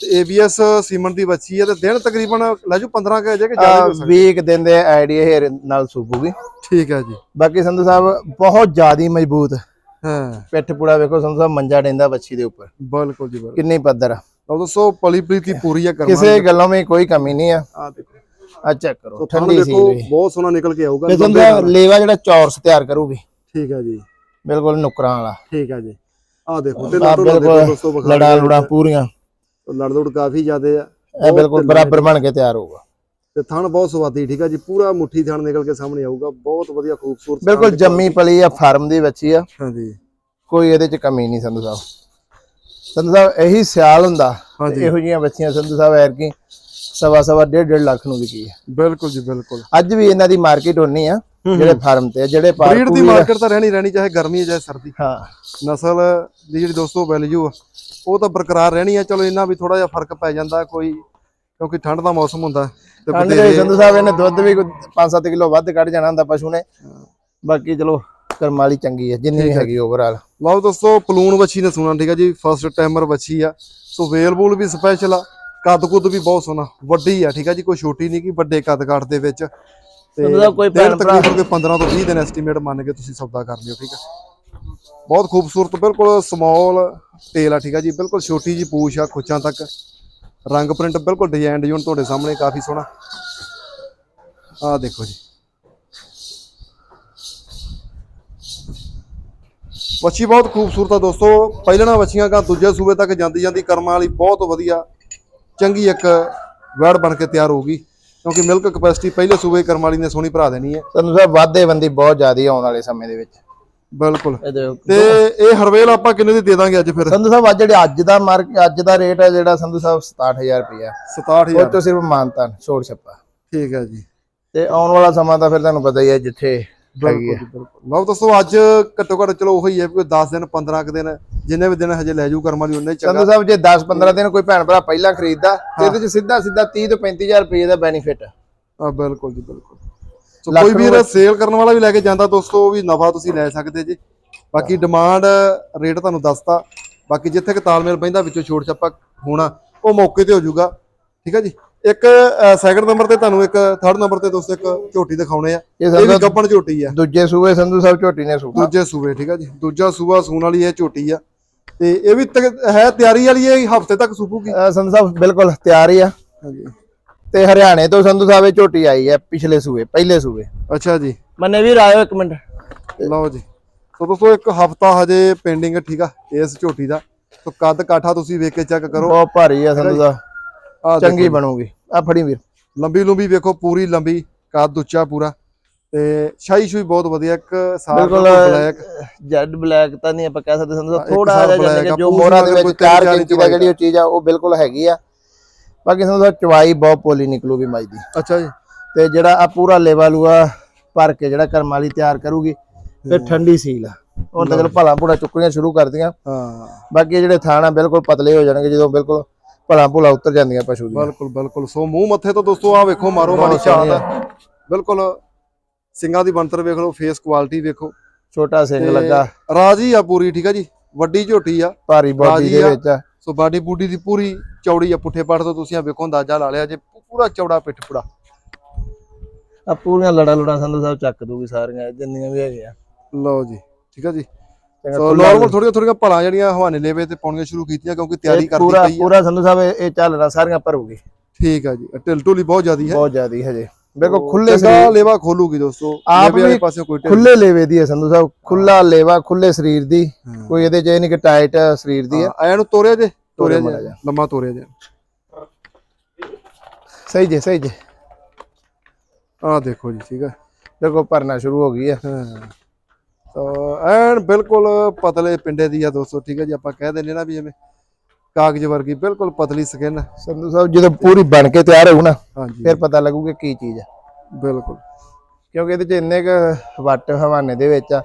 ਤੇ ABS ਸੀਮਨ ਦੀ ਬੱਚੀ ਹੈ ਤੇ ਦਿਨ ਤਕਰੀਬਨ ਲੈ ਜੂ 15 ਕੇ ਜੇ ਕਿ ਜ਼ਿਆਦਾ ਹੋ ਸਕਦਾ। ਵੀਕ ਦਿਨ ਦੇ ਆਈਡੀਆ ਹੇਰ ਨਾਲ ਸੂਬੂਗੀ ਠੀਕ ਹੈ ਜੀ। ਬਾਕੀ ਸੰਧੂ ਸਾਹਿਬ ਬਹੁਤ ਜ਼ਿਆਦੀ ਮਜ਼ਬੂਤ। ਹਾਂ। ਪਿੱਠ ਪੂੜਾ ਵੇਖੋ ਸੰਧੂ ਸਾਹਿਬ ਮੰਜਾ ਡੈਂਦਾ ਬੱਚੀ ਦੇ ਉੱਪਰ। ਬਿਲਕੁਲ ਜੀ ਬਿਲਕੁਲ। ਕਿੰਨੀ ਪੱਧਰ ਆ। ਲਓ ਦੋਸਤੋ ਪਲੀ ਪ੍ਰੀਤੀ ਪੂਰੀ ਆ ਕਰਮਾਂ ਕਿਸੇ ਗੱਲੋਂ ਵੀ ਕੋਈ ਕਮੀ ਨਹੀਂ ਆ। ਆ ਦੇਖੋ। ਆ ਚੈੱਕ ਕਰੋ ਠੰਡੀ ਸੀ ਬਹੁਤ ਸੋਹਣਾ ਨਿਕਲ ਕੇ ਆਊਗਾ ਤੇ ਸੰਧੂ ਲੇਵਾ ਜਿਹੜਾ ਚੌਰਸ ਤਿਆਰ ਕਰੂਗੀ। ਠੀਕ ਹੈ ਜੀ। ਬਿਲਕੁਲ ਨੁਕਰਾਂ ਵਾਲਾ। ਠੀਕ ਹੈ ਜੀ। ਆ ਦੇਖੋ ਤੇ ਆ ਦੋਸਤੋ ਲੜਾ ਲੁੜਾ ਪੂਰੀਆਂ। ਲੜ ਲੁੜ ਕਾਫੀ ਜ਼ਿਆਦੇ ਆ। ਇਹ ਬਿਲਕੁਲ ਬਰਾਬਰ ਬਣ ਕੇ ਤਿਆਰ ਹੋਊਗਾ। ਤੇ ਥਣ ਬਹੁਤ ਸਵਾਦੀ ਠੀਕ ਆ ਜੀ? ਪੂਰਾ ਮੁੱਠੀ ਥਣ ਨਿਕਲ ਕੇ ਸਾਹਮਣੇ ਆਊਗਾ। ਬਹੁਤ ਵਧੀਆ ਖੂਬਸੂਰਤ ਬਿਲਕੁਲ ਜੰਮੀ ਪਲੀ ਆ ਫਾਰਮ ਦੀ ਬੱਚੀ ਆ। ਹਾਂਜੀ। ਕੋਈ ਇਹਦੇ ਚ ਕਮੀ ਨਹੀਂ ਸੰਧੂ ਸਾਹਿਬ। ਸੰਧੂ ਸਾਹਿਬ ਇਹੀ ਸਿਆਲ ਹੁੰਦਾ। ਇਹੋ ਜੀਆਂ ਬੱਚੀਆਂ ਸੰਧੂ ਸਾਹਿਬ ਐਰ ਕੀ ਸਵਾ ਸਵਾ ਡੇਢ ਡੇਢ ਲੱਖ ਨੂੰ ਵਿਕੀ ਹੈ ਬਿਲਕੁਲ ਜੀ ਬਿਲਕੁਲ। ਅੱਜ ਵੀ ਇਹਨਾਂ ਦੀ ਮਾਰਕੀਟ ਹੋਣੀ ਆ ਜਿਹੜੇ ਫਾਰਮ ਤੇ ਜਿਹੜੇ ਬਰੀਡ ਦੀ ਪਾਰਕੂ ਮਾਰਕੀਟ ਤਾਂ ਰਹਿਣੀ ਰਹਿਣੀ ਚਾਹੇ ਗਰਮੀ ਹੈ ਚਾਹੇ ਸਰਦੀ। ਹਾਂ। ਨਸਲ ਦੀ ਜਿਹੜੀ ਦੋਸਤੋ ਵੈਲਿਊ ਆ ਉਹ ਤਾਂ ਬਰਕਰਾਰ ਰਹਿਣੀ ਆ। ਚਲੋ ਇਹਨਾਂ ਵੀ ਥੋੜਾ ਜਿਹਾ ਫ਼ਰਕ ਪੈ ਜਾਂਦਾ ਕੋਈ ਕਿਉਂਕਿ ਠੰਡ ਦਾ ਮੌਸਮ ਹੁੰਦਾ ਤੇ ਠੰਡ ਦੇ ਸੰਧੂ ਸਾਹਿਬ ਇਹਨੇ ਦੁੱਧ ਵੀ 5-7 ਕਿਲੋ ਵੱਧ ਕੱਢ ਜਾਣਾ ਹੁੰਦਾ ਪਸ਼ੂ ਨੇ। ਬਾਕੀ ਚਲੋ ਕਰਮ ਵਾਲੀ ਚੰਗੀ ਹੈ ਜਿੰਨੀ ਵੀ ਹੈਗੀ ਓਵਰਆਲ ਲਓ ਦੋਸਤੋ ਪਲੂਨ ਵੱਛੀ ਨੇ ਸੁਣਾ ਠੀਕ ਆ ਜੀ? ਫਸਟ ਟਾਈਮਰ ਵੱਛੀ ਆ। ਸੋ ਵੇਲ ਬੂਲ ਵੀ ਸਪੈਸ਼ਲ ਆ। ਕੱਦ ਕੁੱਦ ਵੀ ਬਹੁਤ ਸੋਹਣਾ ਵੱਡੀ ਆ ਠੀਕ ਆ ਜੀ? ਕੋਈ ਛੋਟੀ ਨਹੀਂ ਕਿ ਵੱਡੇ ਕੱਦ ਕਾਠ ਦੇ ਵਿੱਚ। ਤੇ ਤਕਰੀਬਨ ਕੋਈ 15 ਤੋਂ 20 ਦਿਨ ਐਸਟੀਮੇਟ ਮੰਨ ਕੇ ਤੁਸੀਂ ਸੌਦਾ ਕਰ ਲਿਓ ਠੀਕ ਆ ਬਹੁਤ ਖੂਬਸੂਰਤ ਬਿਲਕੁਲ ਸਮਾਲ ਟੇਲ ਆ ਠੀਕ ਆ ਜੀ? ਬਿਲਕੁਲ ਛੋਟੀ ਜੀ ਪੂਛ ਆ ਖੁੱਚਾਂ ਤੱਕ। ਰੰਗ ਪ੍ਰਿੰਟ ਬਿਲਕੁਲ ਡਿਜ਼ਾਈਨ ਡਿਜ਼ਾਈਨ ਤੁਹਾਡੇ ਸਾਹਮਣੇ ਕਾਫੀ ਸੋਹਣਾ। ਆਹ ਦੇਖੋ ਜੀ। ਵੱਛੀ ਬਹੁਤ ਖੂਬਸੂਰਤ ਆ ਦੋਸਤੋ। ਪਹਿਲਣਾ ਵੱਛੀਆਂ ਕਾ ਦੂਜੇ ਸੂਬੇ ਤੱਕ ਜਾਂਦੀ ਜਾਂਦੀ ਕਰਮਾਂ ਵਾਲੀ ਬਹੁਤ ਵਧੀਆ, ਚੰਗੀ ਇੱਕ ਵੜ ਬਣ ਕੇ ਤਿਆਰ ਹੋਊਗੀ। ਕਿਉਂਕਿ ਮਿਲਕ ਕਪੈਸਿਟੀ ਪਹਿਲੇ ਸੂਬੇ ਕਰਮਾਂ ਵਾਲੀ ਨੇ ਸੋਹਣੀ ਭਰਾ ਦੇਣੀ ਹੈ। ਸੰਧੂ ਸਾਹਿਬ ਵਾਧੇ ਬੰਦੀ ਬਹੁਤ ਜ਼ਿਆਦੀ ਆਉਣ ਵਾਲੇ ਸਮੇਂ ਦੇ ਵਿੱਚ। ਬਿਲਕੁਲ। ਤੇ ਇਹ ਹਰਵੇਲ ਆਪਾਂ ਕਿੰਨੇ ਦੀ ਦੇ ਦਾਂਗੇ ਅੱਜ ਫਿਰ? ਸੰਧੂ ਸਾਹਿਬ ਅੱਜ ਜਿਹੜੇ ਅੱਜ ਦਾ ਮਾਰਕ ਅੱਜ ਦਾ ਰੇਟ ਹੈ ਜਿਹੜਾ ਸੰਧੂ ਸਾਹਿਬ 67000 ਰੁਪਇਆ। 67000 ਉਹ ਤੋਂ ਸਿਰਫ ਮਾਨਤਾ ਛੋੜ ਛੱਪਾ। ਠੀਕ ਹੈ ਜੀ। ਤੇ ਆਉਣ ਵਾਲਾ ਸਮਾਂ ਤਾਂ ਫਿਰ ਤੁਹਾਨੂੰ ਪਤਾ ਹੀ ਹੈ ਜਿੱਥੇ ਲਓ ਦੋਸਤੋ ਅੱਜ ਘੱਟੋ ਘੱਟ ਚਲੋ ਉਹੀ ਹੈ ਕੋਈ 10 ਦਿਨ 15 ਕੁ ਦਿਨ ਜਿੰਨੇ ਵੀ ਦਿਨ ਹਜੇ ਲੈ ਜੂ ਕਰਮਾਂ ਵਾਲੀ ਉਹਨੇ ਚੰਗਾ। ਸੰਧੂ ਸਾਹਿਬ ਜੇ 10 15 ਦਿਨ ਕੋਈ ਭੈਣ ਭਰਾ ਪਹਿਲਾਂ ਖਰੀਦਦਾ ਤੇ ਇਹਦੇ ਚ ਸਿੱਧਾ ਸਿੱਧਾ 30 ਤੋਂ 35000 ਰੁਪਏ ਦਾ ਬੈਨੀਫਿਟ ਆ ਬਿਲਕੁਲ ਜੀ ਬਿਲਕੁਲ। ਸੋ ਕੋਈ ਵੀਰ ਸੇਲ ਕਰਨ ਵਾਲਾ ਵੀ ਲੈ ਕੇ ਜਾਂਦਾ ਦੋਸਤੋ ਉਹ ਵੀ ਨਫਾ ਤੁਸੀਂ ਲੈ ਸਕਦੇ ਜੀ। ਬਾਕੀ ਡਿਮਾਂਡ ਰੇਟ ਤੁਹਾਨੂੰ ਦੱਸਤਾ। ਬਾਕੀ ਜਿੱਥੇ ਕਿ ਤਾਲਮੇਲ ਪੈਂਦਾ ਵਿੱਚੋਂ ਛੋਟ ਛੱਪਾ ਹੋਣਾ ਉਹ ਮੌਕੇ ਤੇ ਹੋ ਜਾਊਗਾ। ਠੀਕ ਹੈ ਜੀ? ਇੱਕ ਸੈਕੰਡ ਨੰਬਰ ਤੇ ਤੁਹਾਨੂੰ ਇੱਕ ਥਰਡ ਨੰਬਰ ਤੇ ਦੋਸਤੋ ਇੱਕ ਝੋਟੀ ਦਿਖਾਉਣੇ ਆ। ਇਹ ਵੀ ਗੱਪਣ ਝੋਟੀ ਆ। ਦੂਜੇ ਸੂਏ ਸੰਧੂ ਸਾਹਿਬ ਝੋਟੀ ਨੇ ਸੂਖਾ ਦੂਜੇ ਸੂਬੇ ਠੀਕ ਆ ਜੀ? ਦੂਜਾ ਸੂਬਾ ਸੂਣ ਵਾਲੀ ਇਹ ਝੋਟੀ ਆ। ਤੇ ਇਹ ਵੀ ਹੈ ਤਿਆਰੀ ਵਾਲੀ ਇਹ ਹਫ਼ਤੇ ਤੱਕ ਸੂਪੂਗੀ ਸੰਧੂ ਸਾਹਿਬ ਬਿਲਕੁਲ ਤਿਆਰ ਹੀ ਆ। ਹਾਂਜੀ। ਤੇ ਹਰਿਆਣੇ ਤੋਂ ਸੰਧੂ ਸਾਹਿਬ ਇਹ ਝੋਟੀ ਆਈ ਹੈ ਪਿਛਲੇ ਸੂਏ ਪਹਿਲੇ ਸੂਏ। ਅੱਛਾ ਜੀ। ਮੰਨੇ ਵੀਰ ਆਇਓ ਇੱਕ ਮਿੰਟ। ਲਓ ਜੀ। ਸੋ ਦੋਸਤੋ ਇੱਕ ਹਫਤਾ ਹਜੇ ਪੈਂਡਿੰਗ ਠੀਕ ਆ ਇਸ ਝੋਟੀ ਦਾ। ਸੋ ਕੱਦ ਕਾਠਾ ਤੁਸੀਂ ਵੇਖ ਕੇ ਚੈੱਕ ਕਰੋ। ਬਹੁਤ ਭਾਰੀ ਆ ਸੰਧੂ ਆ ਚੰਗੀ ਬਣੂਗੀ। ਆ ਫੜੀ ਵੀਰ। ਲੰਬੀ ਲੰਬੀ ਵੇਖੋ ਪੂਰੀ ਲੰਬੀ ਕੱਦ ਉੱਚਾ ਪੂਰਾ। ਤੇ ਸ਼ਾਈ ਸ਼ੂਈ ਬਹੁਤ ਵਧੀਆ ਇੱਕ ਸਾਫ਼ ਬਿਲਕੁਲ ਬਲੈਕ ਜੈਡ ਬਲੈਕ ਤਾਂ ਨਹੀਂ ਆਪਾਂ ਕਹਿ ਸਕਦੇ ਸੰਧੂ ਹਾਂ, ਥੋੜਾ ਜਿਹਾ ਜਾਨੀ ਕਿ ਜੋ ਮੋਹਰਾਂ ਦੇ ਵਿੱਚ ਕੋਈ 4 ਤਿੰਨ ਇੰਚ ਦਾ ਜਿਹੜੀ ਉਹ ਚੀਜ਼ ਆ ਉਹ ਬਿਲਕੁਲ ਹੈਗੀ ਆ। ਬਾਕੀ ਸੰਧੂ ਸਾਹਿਬ ਚਵਾਈ ਬਹੁਤ ਪੋਲੀ ਨਿਕਲੂਗੀ ਮਾਈ ਦੀ। ਅੱਛਾ ਜੀ। ਤੇ ਜਿਹੜਾ ਆ ਪੂਰਾ ਲੇਵਾ ਲੂਆ ਭਰ ਕੇ ਜਿਹੜਾ ਕਰਮ ਵਾਲੀ ਤਿਆਰ ਕਰੂਗੀ ਤੇ ਠੰਡੀ ਸੀਲ ਆ। ਹੁਣ ਤਾਂ ਚਲੋ ਭਲਾ ਭੂੜਾ ਚੁੱਕਣੀਆਂ ਸ਼ੁਰੂ ਕਰਦੀਆਂ ਹਾਂ। ਬਾਕੀ ਜਿਹੜੇ ਥਾਣਾ ਬਿਲਕੁਲ ਪਤਲੇ ਹੋ ਜਾਣਗੇ ਜਦੋਂ ਬਿਲਕੁਲ ਭਲਾ ਭੂਲਾ ਉਤਰ ਜਾਂਦੀਆਂ ਪਸ਼ੂ ਦੀਆਂ। ਬਿਲਕੁਲ ਬਿਲਕੁਲ। ਸੋ ਮੂੰਹ ਮੱਥੇ ਤੋਂ ਦੋਸਤੋ ਆ ਵੇਖੋ ਮਾਰੋ ਮਾਰੀ ਸੋਹਣੀ ਬਿਲਕੁਲ ਸਿੰਘਾਂ ਦੀ ਬਣਤਰ ਵੇਖ ਲਓ ਫੇਸ ਕੁਆਲਿਟੀ ਵੇਖੋ। ਛੋਟਾ ਸਿੰਘ ਲੱਗਾ। ਰਾਜੀ ਆ ਪੂਰੀ ਠੀਕ ਆ ਜੀ? ਵੱਡੀ ਝੋਟੀ ਆ। ਭਾਰੀ ਬੋਡੀ ਦੇ। ਵਿੱਚ ਆ। ਸੋ ਬਾਡੀ ਬੂਡੀ ਦੀ ਪੂਰੀ ਚੌੜੀ ਆ ਪੁੱਠੇ ਪੱਟ ਤੋਂ ਤੁਸੀਂ ਆ ਵੇਖੋ ਅੰਦਾਜ਼ਾ ਲਾ ਲਿਆ ਜੇ ਪੂਰਾ ਚੌੜਾ ਪਿੱਠ ਪੂੜਾ। ਆ ਪੂਰੀਆਂ ਲੜਾ ਲੜਾ ਸੰਧੂ ਸਾਹਿਬ ਚੱਕ ਦੂਗੀ ਸਾਰੀਆਂ ਜਿੰਨੀਆਂ ਵੀ ਹੈਗੀਆਂ। ਲਓ ਜੀ ਠੀਕ ਆ ਜੀ। ਸੋ ਨਾਰਮਲ ਥੋੜੀਆਂ ਥੋੜੀਆਂ ਭਲਾਂ ਜਿਹੜੀਆਂ ਹਵਾਨੇ ਲੇਵੇ ਤੇ ਪਾਉਣੀਆਂ ਸ਼ੁਰੂ ਕੀਤੀਆਂ ਕਿਉਂਕਿ ਤਿਆਰੀ ਕਰਦੀ ਪਈ ਆ। ਪੂਰਾ ਸੰਧੂ ਸਾਹਿਬ ਇਹ ਇਹ ਚੱਲਣਾ ਸਾਰੀਆਂ ਭਰੂਗੀ। ਠੀਕ ਆ ਜੀ ਢਿਲ ਢੁਲੀ ਬਹੁਤ ਜ਼ਿਆਦੀ ਹੈ। ਬਹੁਤ ਜ਼ਿਆਦੀ ਹਜੇ। ਬਿਲਕੁਲ ਖੁੱਲੇ ਚੰਗਾ ਲੇਵਾ ਖੋਲੂਗੀ ਦੋਸਤੋ। ਆਪ ਵੀ ਪਾਸੇ ਕੋਈ ਖੁੱਲੇ ਲੇਵੇ ਦੀ ਹੈ ਸੰਧੂ ਸਾਹਿਬ। ਖੁੱਲਾ ਲੇਵਾ ਖੁੱਲੇ ਸਰੀਰ ਦੀ। ਕੋਈ ਇਹਦੇ ਚ ਇਹ ਨਹੀਂ ਕਿ ਟਾਈਟ ਸਰੀਰ ਦੀ ਹੈ। ਐ ਨੂੰ ਤੋਰਿਆ ਜੇ ਤੋਰਿਆ ਜੇ। ਲੰਮਾ ਤੋਰਿਆ ਜੇ। ਸਹੀ ਜੇ ਸਹੀ ਜੇ। ਆਹ ਦੇਖੋ ਜੀ ਠੀਕ ਹੈ ਦੇਖੋ ਭਰਨਾ ਸ਼ੁਰੂ ਹੋ ਗਈ ਹੈ। ਤਾਂ ਐਨ ਬਿਲਕੁਲ ਪਤਲੇ ਪਿੰਡੇ ਦੀ ਆ ਦੋਸਤੋ ਠੀਕ ਹੈ ਜੀ। ਆਪਾਂ ਕਹਿ ਦਿੰਦੇ ਨਾ ਵੀ ਜਿਵੇਂ ਕਾਗਜ਼ ਵਰਗੀ ਬਿਲਕੁਲ ਪਤਲੀ ਸਕਿਨ ਸੰਧੂ ਸਾਹਿਬ ਜਦੋਂ ਪੂਰੀ ਬਣ ਕੇ ਤਿਆਰ ਹੋਊ ਨਾ ਹਾਂਜੀ। ਫਿਰ ਪਤਾ ਲੱਗੂ ਕਿ ਚੀਜ਼ ਹੈ ਬਿਲਕੁਲ। ਕਿਉਂਕਿ ਇਹਦੇ ਚ ਇੰਨੇ ਕ ਵੱਟ ਹਵਾਨੇ ਦੇ ਵਿੱਚ ਆ।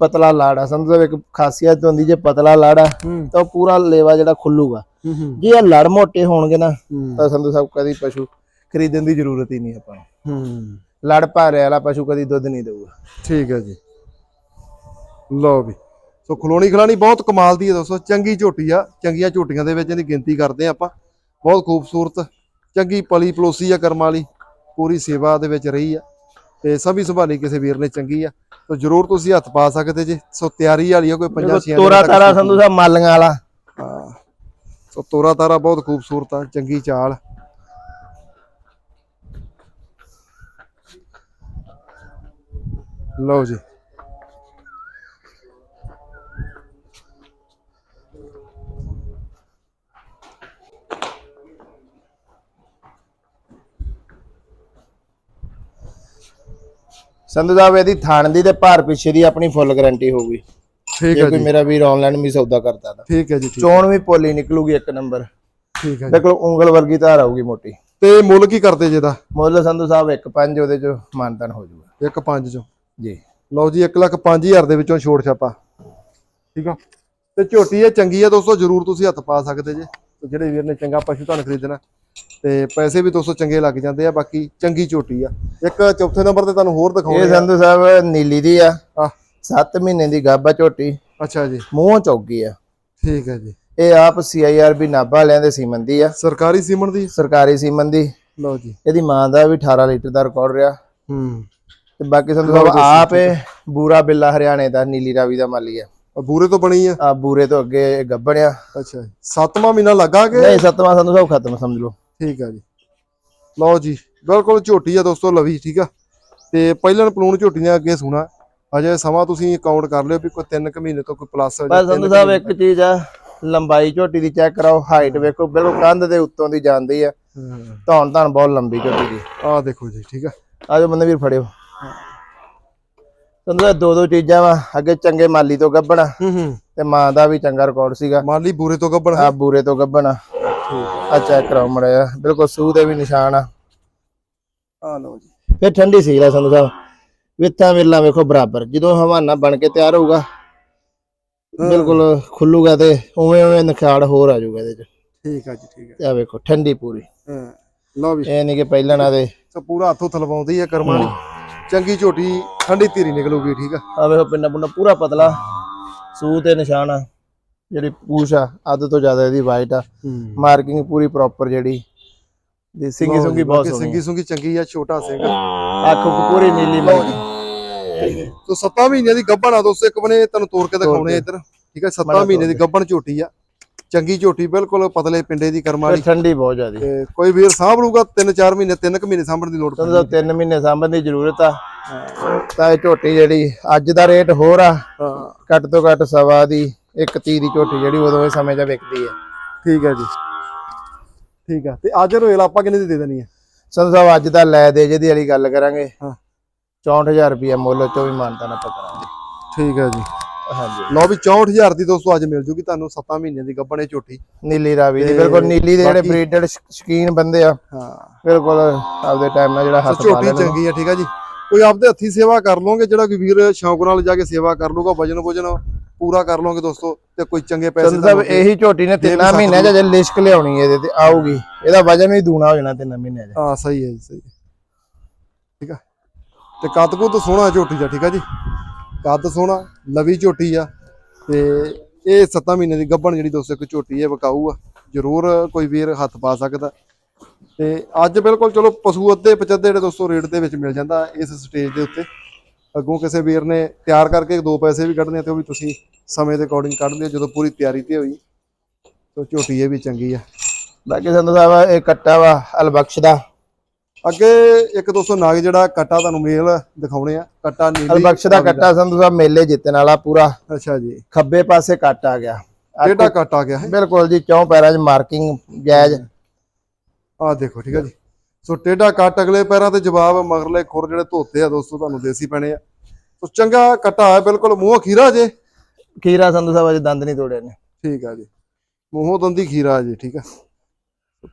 ਪਤਲਾ ਲਾੜਾ ਸੰਧੂ ਸਾਹਿਬ ਇੱਕ ਖਾਸੀਅਤ ਹੁੰਦੀ ਜੇ ਪਤਲਾ ਲਾੜਾ ਤਾਂ ਉਹ ਪੂਰਾ ਲੇਵਾ ਜਿਹੜਾ ਖੁੱਲੂਗਾ। ਜੇ ਇਹ ਲੜ ਮੋਟੇ ਹੋਣਗੇ ਨਾ ਤਾਂ ਸੰਧੂ ਸਾਹਿਬ ਕਦੀ ਪਸ਼ੂ ਖਰੀਦਣ ਦੀ ਜ਼ਰੂਰਤ ਹੀ ਨਹੀਂ ਆਪਾਂ ਨੂੰ। ਲੜ ਭਾਰੇ ਵਾਲਾ ਪਸ਼ੂ ਕਦੀ ਦੁੱਧ ਨਹੀਂ ਦੇਊਗਾ। ਠੀਕ ਹੈ ਜੀ। ਲਓ ਵੀ। ਸੋ ਖਲੋਣੀ ਖਲਾਣੀ ਬਹੁਤ ਕਮਾਲ ਦੀ ਹੈ ਦੋਸਤੋ ਚੰਗੀ ਝੋਟੀ ਆ ਚੰਗੀਆਂ ਝੋਟੀਆਂ ਦੇ ਵਿੱਚ ਇਹਦੀ ਗਿਣਤੀ ਕਰਦੇ ਆ ਆਪਾਂ। ਬਹੁਤ ਖੂਬਸੂਰਤ ਚੰਗੀ ਪਲੀ ਪਲੋਸੀ ਆ ਕਰਮ ਵਾਲੀ ਪੂਰੀ ਸੇਵਾ ਦੇ ਵਿੱਚ ਰਹੀ ਆ ਤੇ ਸਭੀ ਸੰਭਾਲੀ ਕਿਸੇ ਵੀਰ ਨੇ ਚੰਗੀ ਆ। ਸੋ ਜਰੂਰ ਤੁਸੀਂ ਹੱਥ ਪਾ ਸਕਦੇ ਜੇ ਸੋ ਤਿਆਰੀ ਵਾਲੀ ਆ ਕੋਈ ਪੰਜਾਂ ਛੇ ਤੋਰਾ ਤਾਰਾ ਸੰਧੂ ਸਾਹਿਬ ਮਾਲੀਆਂ ਵਾਲਾ। ਹਾਂ ਸੋ ਤੋਰਾ ਤਾਰਾ ਬਹੁਤ ਖੂਬਸੂਰਤ ਆ ਚੰਗੀ ਚਾਲ। ਲਓ ਜੀ। ਸੰਧੂ ਸਾਹਿਬ ਇਹਦੀ ਥਾਣ ਦੀ ਤੇ ਭਾਰ ਪਿੱਛੇ ਦੀ ਆਪਣੀ ਫੁੱਲ ਗਾਰੰਟੀ ਹੋਊਗੀ। ਠੀਕ ਹੈ ਜੀ। ਮੇਰਾ ਵੀਰ ਆਨਲਾਈਨ ਵੀ ਸੌਦਾ ਕਰਦਾ ਤਾਂ। ਠੀਕ ਹੈ ਜੀ ਚੋਣ ਵੀ ਪੋਲੀ ਨਿਕਲੂਗੀ ਇੱਕ ਨੰਬਰ ਠੀਕ ਹੈ ਦੇਖੋ ਉਂਗਲ ਵਰਗੀ ਧਾਰ ਆਊਗੀ ਮੋਟੀ। ਤੇ ਮੁੱਲ ਕੀ ਕਰਦੇ ਜੇ ਦਾ ਮੁੱਲ ਸੰਧੂ ਸਾਹਿਬ ਇੱਕ ਪੰਜ ਉਹਦੇ ਚ ਮਾਨਤਨ ਹੋ ਜਾਊਗਾ। ਇੱਕ ਪੰਜ ਚੋਂ। ਜੀ। ਲਓ ਜੀ 1 ਲੱਖ 5000 ਦੇ ਵਿੱਚੋਂ ਛੋੜ ਛਾਪਾ। ਠੀਕ ਆ? ਤੇ ਝੋਟੀ ਇਹ ਚੰਗੀ ਆ ਦੋਸਤੋ ਜਰੂਰ ਤੁਸੀਂ ਹੱਥ ਪਾ ਸਕਦੇ ਜੇ। ਜਿਹੜੇ ਵੀਰ ਨੇ ਚੰਗਾ ਪਸ਼ੂ ਤੁਹਾਨੂੰ ਖਰੀਦਣਾ ਤੇ ਪੈਸੇ ਵੀ ਦੋਸਤੋ ਚੰਗੇ ਲੱਗ ਜਾਂਦੇ ਆ ਬਾਕੀ ਚੰਗੀ ਝੋਟੀ ਆ। ਇੱਕ ਚੌਥੇ ਨੰਬਰ ਤੇ ਤੁਹਾਨੂੰ ਹੋਰ ਇਹ ਦਿਖਾਉਣੇ ਆ। ਸੰਧੂ ਸਾਹਿਬ ਨੀਲੀ ਦੀ ਆ। ਆਹ, 7 ਮਹੀਨੇ ਦੀ ਗਾਬਾ ਝੋਟੀ। ਅੱਛਾ ਜੀ। ਮੂੰਹ ਚੌਗੀ ਆ। ਠੀਕ ਹੈ ਜੀ। ਇਹ ਆਪ ਸੀਆਈਆਰਬੀ ਨਾਭਾ ਵਾਲਿਆਂ ਦੇ ਸੀਮਨ ਦੀ ਆ। ਸਰਕਾਰੀ ਸੀਮਨ ਦੀ? ਸਰਕਾਰੀ ਸੀਮਨ ਦੀ। ਲਓ ਜੀ। ਇਹਦੀ ਮਾਂ ਦਾ ਵੀ 18 ਲੀਟਰ ਦਾ ਰਿਕਾਰਡ ਰਿਹਾ। ਹੂੰ। ਤੇ ਬਾਕੀ ਸੰਧੂ ਸਾਹਿਬ ਆਪ ਇਹ ਬੂਰਾ ਬਿੱਲਾ ਹਰਿਆਣੇ ਦਾ ਨੀਲੀ ਰਾਵੀ ਦਾ ਮਾਲੀ ਆ। ਆ ਬੂਰੇ ਤੋਂ ਬਣੀ ਆ? ਆ ਬੂਰੇ ਤੋਂ ਅੱਗੇ ਇਹ ਗੱਭਣਿਆ ਅੱਛਾ ਜੀ। ਸੱਤਵਾਂ ਮਹੀਨਾ ਲੱਗਾ ਕਿ? ਨਹੀਂ ਸੱਤਵਾਂ ਸੰਧੂ ਸਾਹਿਬ ਖਤਮ ਸਮਝ ਲਓ। ਠੀਕ ਆ ਜੀ। ਲਓ ਜੀ ਬਿਲਕੁਲ ਝੋਟੀ ਆ ਦੋਸਤੋ ਲਵੀ ਠੀਕ ਆ। ਤੇ ਪਹਿਲਾਂ ਪਲੂਣ ਝੋਟੀਆਂ ਅੱਗੇ ਸੁਣਾ। ਅਜੇ ਸਮਾਂ ਤੁਸੀਂ ਕਾਊਂਟ ਕਰ ਲਿਓ ਵੀ ਕੋਈ 3 ਕੁ ਮਹੀਨੇ ਤੋਂ ਕੋਈ ਪਲੱਸ ਬਸ ਸੰਧੂ ਸਾਹਿਬ ਇੱਕ ਚੀਜ਼ ਆ ਲੰਬਾਈ ਝੋਟੀ ਦੀ ਚੈੱਕ ਕਰਾਓ ਹਾਈਟ ਵੇਖੋ ਬਿਲਕੁਲ ਕੰਧ ਦੇ ਉੱਤੋਂ ਦੀ ਜਾਂਦੀ ਆ। ਧੌਣ ਧੌਣ ਬਹੁਤ ਲੰਬੀ ਝੋਟੀ ਦੀ। ਆ ਦੇਖੋ ਜੀ ਠੀਕ ਆ। ਆਜੋ ਬੰਦੇ ਵੀਰ ਫੜਿਓ। ਸੰਧੂ ਸਾਹਿਬ ਦੋ ਦੋ ਚੀਜ਼ਾਂ ਵਾ ਅੱਗੇ ਚੰਗੇ ਮਾਲੀ ਤੋਂ ਗੱਭਣਾ ਹੂੰ ਹੂੰ। ਤੇ ਮਾਂ ਦਾ ਵੀ ਚੰਗਾ ਰਿਕਾਰਡ ਸੀਗਾ। ਮਾਲੀ ਬੂਰੇ ਤੋਂ ਗੱਬਣ ਆ ਬੂਰੇ ਤੋਂ ਗੱਭਣਾ। ਆ ਚੈੱਕ ਕਰਾਓ ਮੜਿਆ। ਬਿਲਕੁਲ ਸੂਹ ਦੇ ਵੀ ਨਿਸ਼ਾਨ ਆ। ਆ ਲਓ ਜੀ। ਫਿਰ ਠੰਡੀ ਸੀ ਲੈ ਸੰਧੂ ਸਾਹਿਬ। ਵਿੱਥਾਂ ਵੇਲਾ ਵੇਖੋ ਬਰਾਬਰ। ਜਦੋਂ ਹਵਾਨਾ ਬਣ ਕੇ ਤਿਆਰ ਹੋਊਗਾ ਬਿਲਕੁਲ ਖੁੱਲੂਗਾ ਤੇ ਉਵੇਂ ਉਵੇਂ ਨਿਖਾੜ ਹੋਰ ਆ ਜਾਊਗਾ ਇਹਦੇ ਚ। ਠੀਕ ਆ ਜੀ ਠੀਕ ਤੇ ਆ ਵੇਖੋ ਠੰਡੀ ਪੂਰੀ। ਆ ਹਾਂ ਲਓ ਵੀ। ਇਹ ਨਹੀਂ ਕਿ ਪਹਿਲਾਂ ਨਾ ਦੇ ਸੋ ਪੂਰਾ ਹੱਥੋਂ ਥਲਵਾਉਂਦੀ ਆ ਕਰਮਾਂ ਵਾਲੀ। ਚੰਗੀ ਝੋਟੀ ਠੰਡੀ ਧੀਰੀ ਨਿਕਲੂਗੀ ਠੀਕ ਆ। ਆ ਵੇਖੋ ਪਿੰਡਾ ਪੁੰਡਾ ਪੂਰਾ ਪਤਲਾ। ਸੂਹ ਤੇ ਨਿਸ਼ਾਨ ਆ। ਜਿਹੜੀ ਪੂਛ ਆ ਅੱਧ ਤੋਂ ਜ਼ਿਆਦਾ ਇਹਦੀ ਵਾਈਟ ਆ। ਹੂੰ। ਮਾਰਕਿੰਗ ਪੂਰੀ ਪ੍ਰੋਪਰ ਜਿਹੜੀ। ਦੀ ਸਿੰਗੀ ਸੁੰਗੀ ਬਹੁਤ ਸੋਹਣੀ ਸਿੰਗੀ ਸੁੰਗੀ ਚੰਗੀ ਆ ਛੋਟਾ ਸਿੰਘ। ਅੱਖ ਪੂਰੀ ਨੀਲੀ ਮੱਲੀ ਸੋ 7 ਮਹੀਨਿਆਂ ਦੀ ਗੱਭਣ ਆ ਦੋਸਤੋ ਇੱਕ ਬਨੇ ਤੁਹਾਨੂੰ ਤੋੜ ਕੇ ਦਿਖਾਉਣੇ ਆ ਇੱਧਰ। ਠੀਕ ਆ 7 ਮਹੀਨੇ ਦੀ ਗੱਭਣ ਝੋਟੀ ਆ। ਚੰਗੀ ਝੋਟੀ ਬਿਲਕੁਲ ਪਤਲੇ ਪਿੰਡੇ ਦੀ ਕਰਮ ਵਾਲੀ। ਠੰਡੀ ਬਹੁਤ ਜ਼ਿਆਦੀ। ਤੇ ਕੋਈ ਵੀਰ ਸਾਂਭ ਲੂਗਾ 3-4 ਮਹੀਨੇ 3 ਕੁ ਮਹੀਨੇ ਸਾਂਭਣ ਦੀ ਲੋੜ ਤਾਂ ਤਿੰਨ ਮਹੀਨੇ ਸਾਂਭਣ ਦੀ ਜ਼ਰੂਰਤ ਆ ਤਾਂ ਇਹ ਝੋਟੀ ਜਿਹੜੀ ਅੱਜ ਦਾ ਰੇਟ ਹੋਰ ਆ। ਹਾਂ। ਘੱਟ ਤੋਂ ਘੱਟ ਸਵਾ ਦੀ। ਇੱਕ ਦੀ ਝੋਟੀ ਜਿਹੜੀ ਉਦੋਂ ਇਹ ਸਮੇਂ 'ਚ ਵਿਕਦੀ ਹੈ। ਠੀਕ ਹੈ ਜੀ। ਠੀਕ ਆ ਤੇ ਅੱਜ ਰੋਇਲ ਆਪਾਂ ਕਿੰਨੇ ਦੀ ਦੇ ਦੇਣੀ ਹੈ? ਸੰਧੂ ਸਾਹਿਬ ਅੱਜ ਦਾ ਲੈ ਦੇ ਜਿਹਦੀ ਵਾਲੀ ਗੱਲ ਕਰਾਂਗੇ। ਹਾਂ। 64000 ਰੁਪਏ ਮੁੱਲ ਚੋਂ ਵੀ ਮਾਨਤਾ ਨਾ ਪਕੜਾਂਗੇ ਠੀਕ ਹੈ ਜੀ। ਹਾਂਜੀ। ਲਓ ਵੀ 64000 ਦੀ ਦੋਸਤੋ ਅੱਜ ਮਿਲ ਜੂਗੀ ਤੁਹਾਨੂੰ 7 ਮਹੀਨਿਆਂ ਦੀ ਗੱਬਣ ਝੋਟੀ। ਨੀਲੀ ਰਾਵੀ ਦੀ ਬਿਲਕੁਲ ਨੀਲੀ ਦੇ ਜਿਹੜੇ ਬਰੀਡਡ ਸ਼ਕੀਨ ਬੰਦੇ ਆ। ਹਾਂ। ਬਿਲਕੁਲ ਆਪਦੇ ਟਾਈਮ ਨਾਲ ਜਿਹੜਾ ਹੱਥ ਪਾ ਝੋਟੀ ਲੈਣਾ ਚੰਗੀ ਆ ਠੀਕ ਆ ਜੀ। ਕੋਈ ਆਪਦੇ ਹੱਥੀ ਸੇਵਾ ਕਰ ਲਓਗੇ ਜਿਹੜਾ ਕੋਈ ਵੀਰ ਸ਼ੌਂਕ ਨਾਲ ਜਾ ਕੇ ਸੇਵਾ ਕਰ ਲੂਗਾ ਵਜਨ ਵਜਨ ਪੂਰਾ ਕਰ ਲਓਗੇ ਦੋਸਤੋ ਤੇ ਕੋਈ ਚੰਗੇ ਪੈਸੇ ਸੰਤ ਸਾਹਿਬ ਇਹੀ ਝੋਟੀ ਨੇ ਤਿੰਨਾਂ ਸੱਤ ਮਹੀਨਿਆਂ 'ਚ ਜੇ ਲਿਸ਼ਕ ਲਿਆਉਣੀ ਇਹਦੇ ਤੇ ਆਊਗੀ। ਇਹਦਾ ਵਜਨ ਵੀ ਦੂਣਾ ਹੋ ਜਾਣਾ ਤਿੰਨਾਂ ਮਹੀਨਿਆਂ 'ਚ। ਹਾਂ ਸਹੀ ਹੈ ਜੀ ਸਹੀ। ਠੀਕ ਆ। ਤੇ ਕੱਦ ਕੁੱਦ ਸੋਹਣਾ ਝੋਟੀ ਦਾ ਠੀਕ ਆ ਜੀ? ਕੱਦ ਸੋਹਣਾ ਲਵੀ ਝੋਟੀ ਆ ਤੇ ਇਹ 7 ਮਹੀਨੇ ਦੀ ਗੱਭਣ ਜਿਹੜੀ ਦੋਸਤੋ ਇੱਕ ਝੋਟੀ ਹੈ ਵਿਕਾਊ ਆ। ਜ਼ਰੂਰ ਕੋਈ ਵੀਰ ਹੱਥ ਪਾ ਸਕਦਾ। ਤੇ ਅੱਜ ਬਿਲਕੁਲ ਚਲੋ ਪਸ਼ੂ ਅੱਧੇ ਪਚੱਧੇ ਜਿਹੜੇ ਦੋਸਤੋ ਰੇਟ ਦੇ ਵਿੱਚ ਮਿਲ ਜਾਂਦਾ ਇਸ ਸਟੇਜ ਦੇ ਉੱਤੇ। ਅੱਗੋਂ ਕਿਸੇ ਵੀਰ ਨੇ ਤਿਆਰ ਕਰਕੇ ਦੋ ਪੈਸੇ ਵੀ ਕੱਢਣੇ ਆ ਤੇ ਉਹ ਵੀ ਤੁਸੀਂ ਸਮੇਂ ਦੇ ਅਕੋਰਡਿੰਗ ਕੱਢ ਲਿਓ ਜਦੋਂ ਪੂਰੀ ਤਿਆਰੀ ਤੇ ਹੋਈ। ਤੇ ਝੋਟੀ ਇਹ ਵੀ ਚੰਗੀ ਆ। ਬਾਕੀ ਸੰਤ ਸਾਹਿਬ ਇਹ ਕੱਟਾ ਵਾ ਅਲਬਖਸ਼ ਦਾ। ਅੱਗੇ ਇੱਕ ਦੋਸਤੋ ਨਾਗ ਜਿਹੜਾ ਕੱਟਾ ਤੁਹਾਨੂੰ ਮੇਲ ਦਿਖਾਉਣੇ ਆ ਕੱਟਾ ਨੀਲੀ ਅਲਬਖਸ਼ ਦਾ ਕੱਟਾ ਸੰਤ ਸਾਹਿਬ ਮੇਲੇ ਜਿੱਤਣ ਵਾਲਾ ਪੂਰਾ। ਅੱਛਾ ਜੀ। ਖੱਬੇ ਪਾਸੇ ਕੱਟ ਆ ਗਿਆ। ਕਿਹੜਾ ਕੱਟ ਆ ਗਿਆ ਬਿਲਕੁਲ ਜੀ ਚੌਂ ਪੈਰਾਂ 'ਚ ਮਾਰਕਿੰਗ ਜਾਇਜ਼। ਆਹ ਦੇਖੋ ਠੀਕ ਹੈ ਜੀ। ਸੋ ਟੇਡਾ ਕੱਟ ਅਗਲੇ ਪੈਰਾਂ ਤੇ ਜਵਾਬ ਮਗਰਲੇ ਖੁਰ ਜਿਹੜੇ ਧੋਤੇ ਆ ਦੋਸਤੋ ਤੁਹਾਨੂੰ ਦੇਸੀ ਪੈਣੇ ਆ। ਸੋ ਚੰਗਾ ਕੱਟਾ ਹੈ ਬਿਲਕੁਲ ਮੂੰਹ ਖੀਰਾ ਜੇ। ਖੀਰਾ ਸੰਧੂ ਸਾਹਿਬ ਅਜੇ ਦੰਦ ਨਹੀਂ ਤੋੜੇ ਨੇ ਠੀਕ ਆ ਜੀ। ਮੂੰਹੋਂ ਦੰਦੀ ਖੀਰਾ ਜੀ ਠੀਕ ਆ।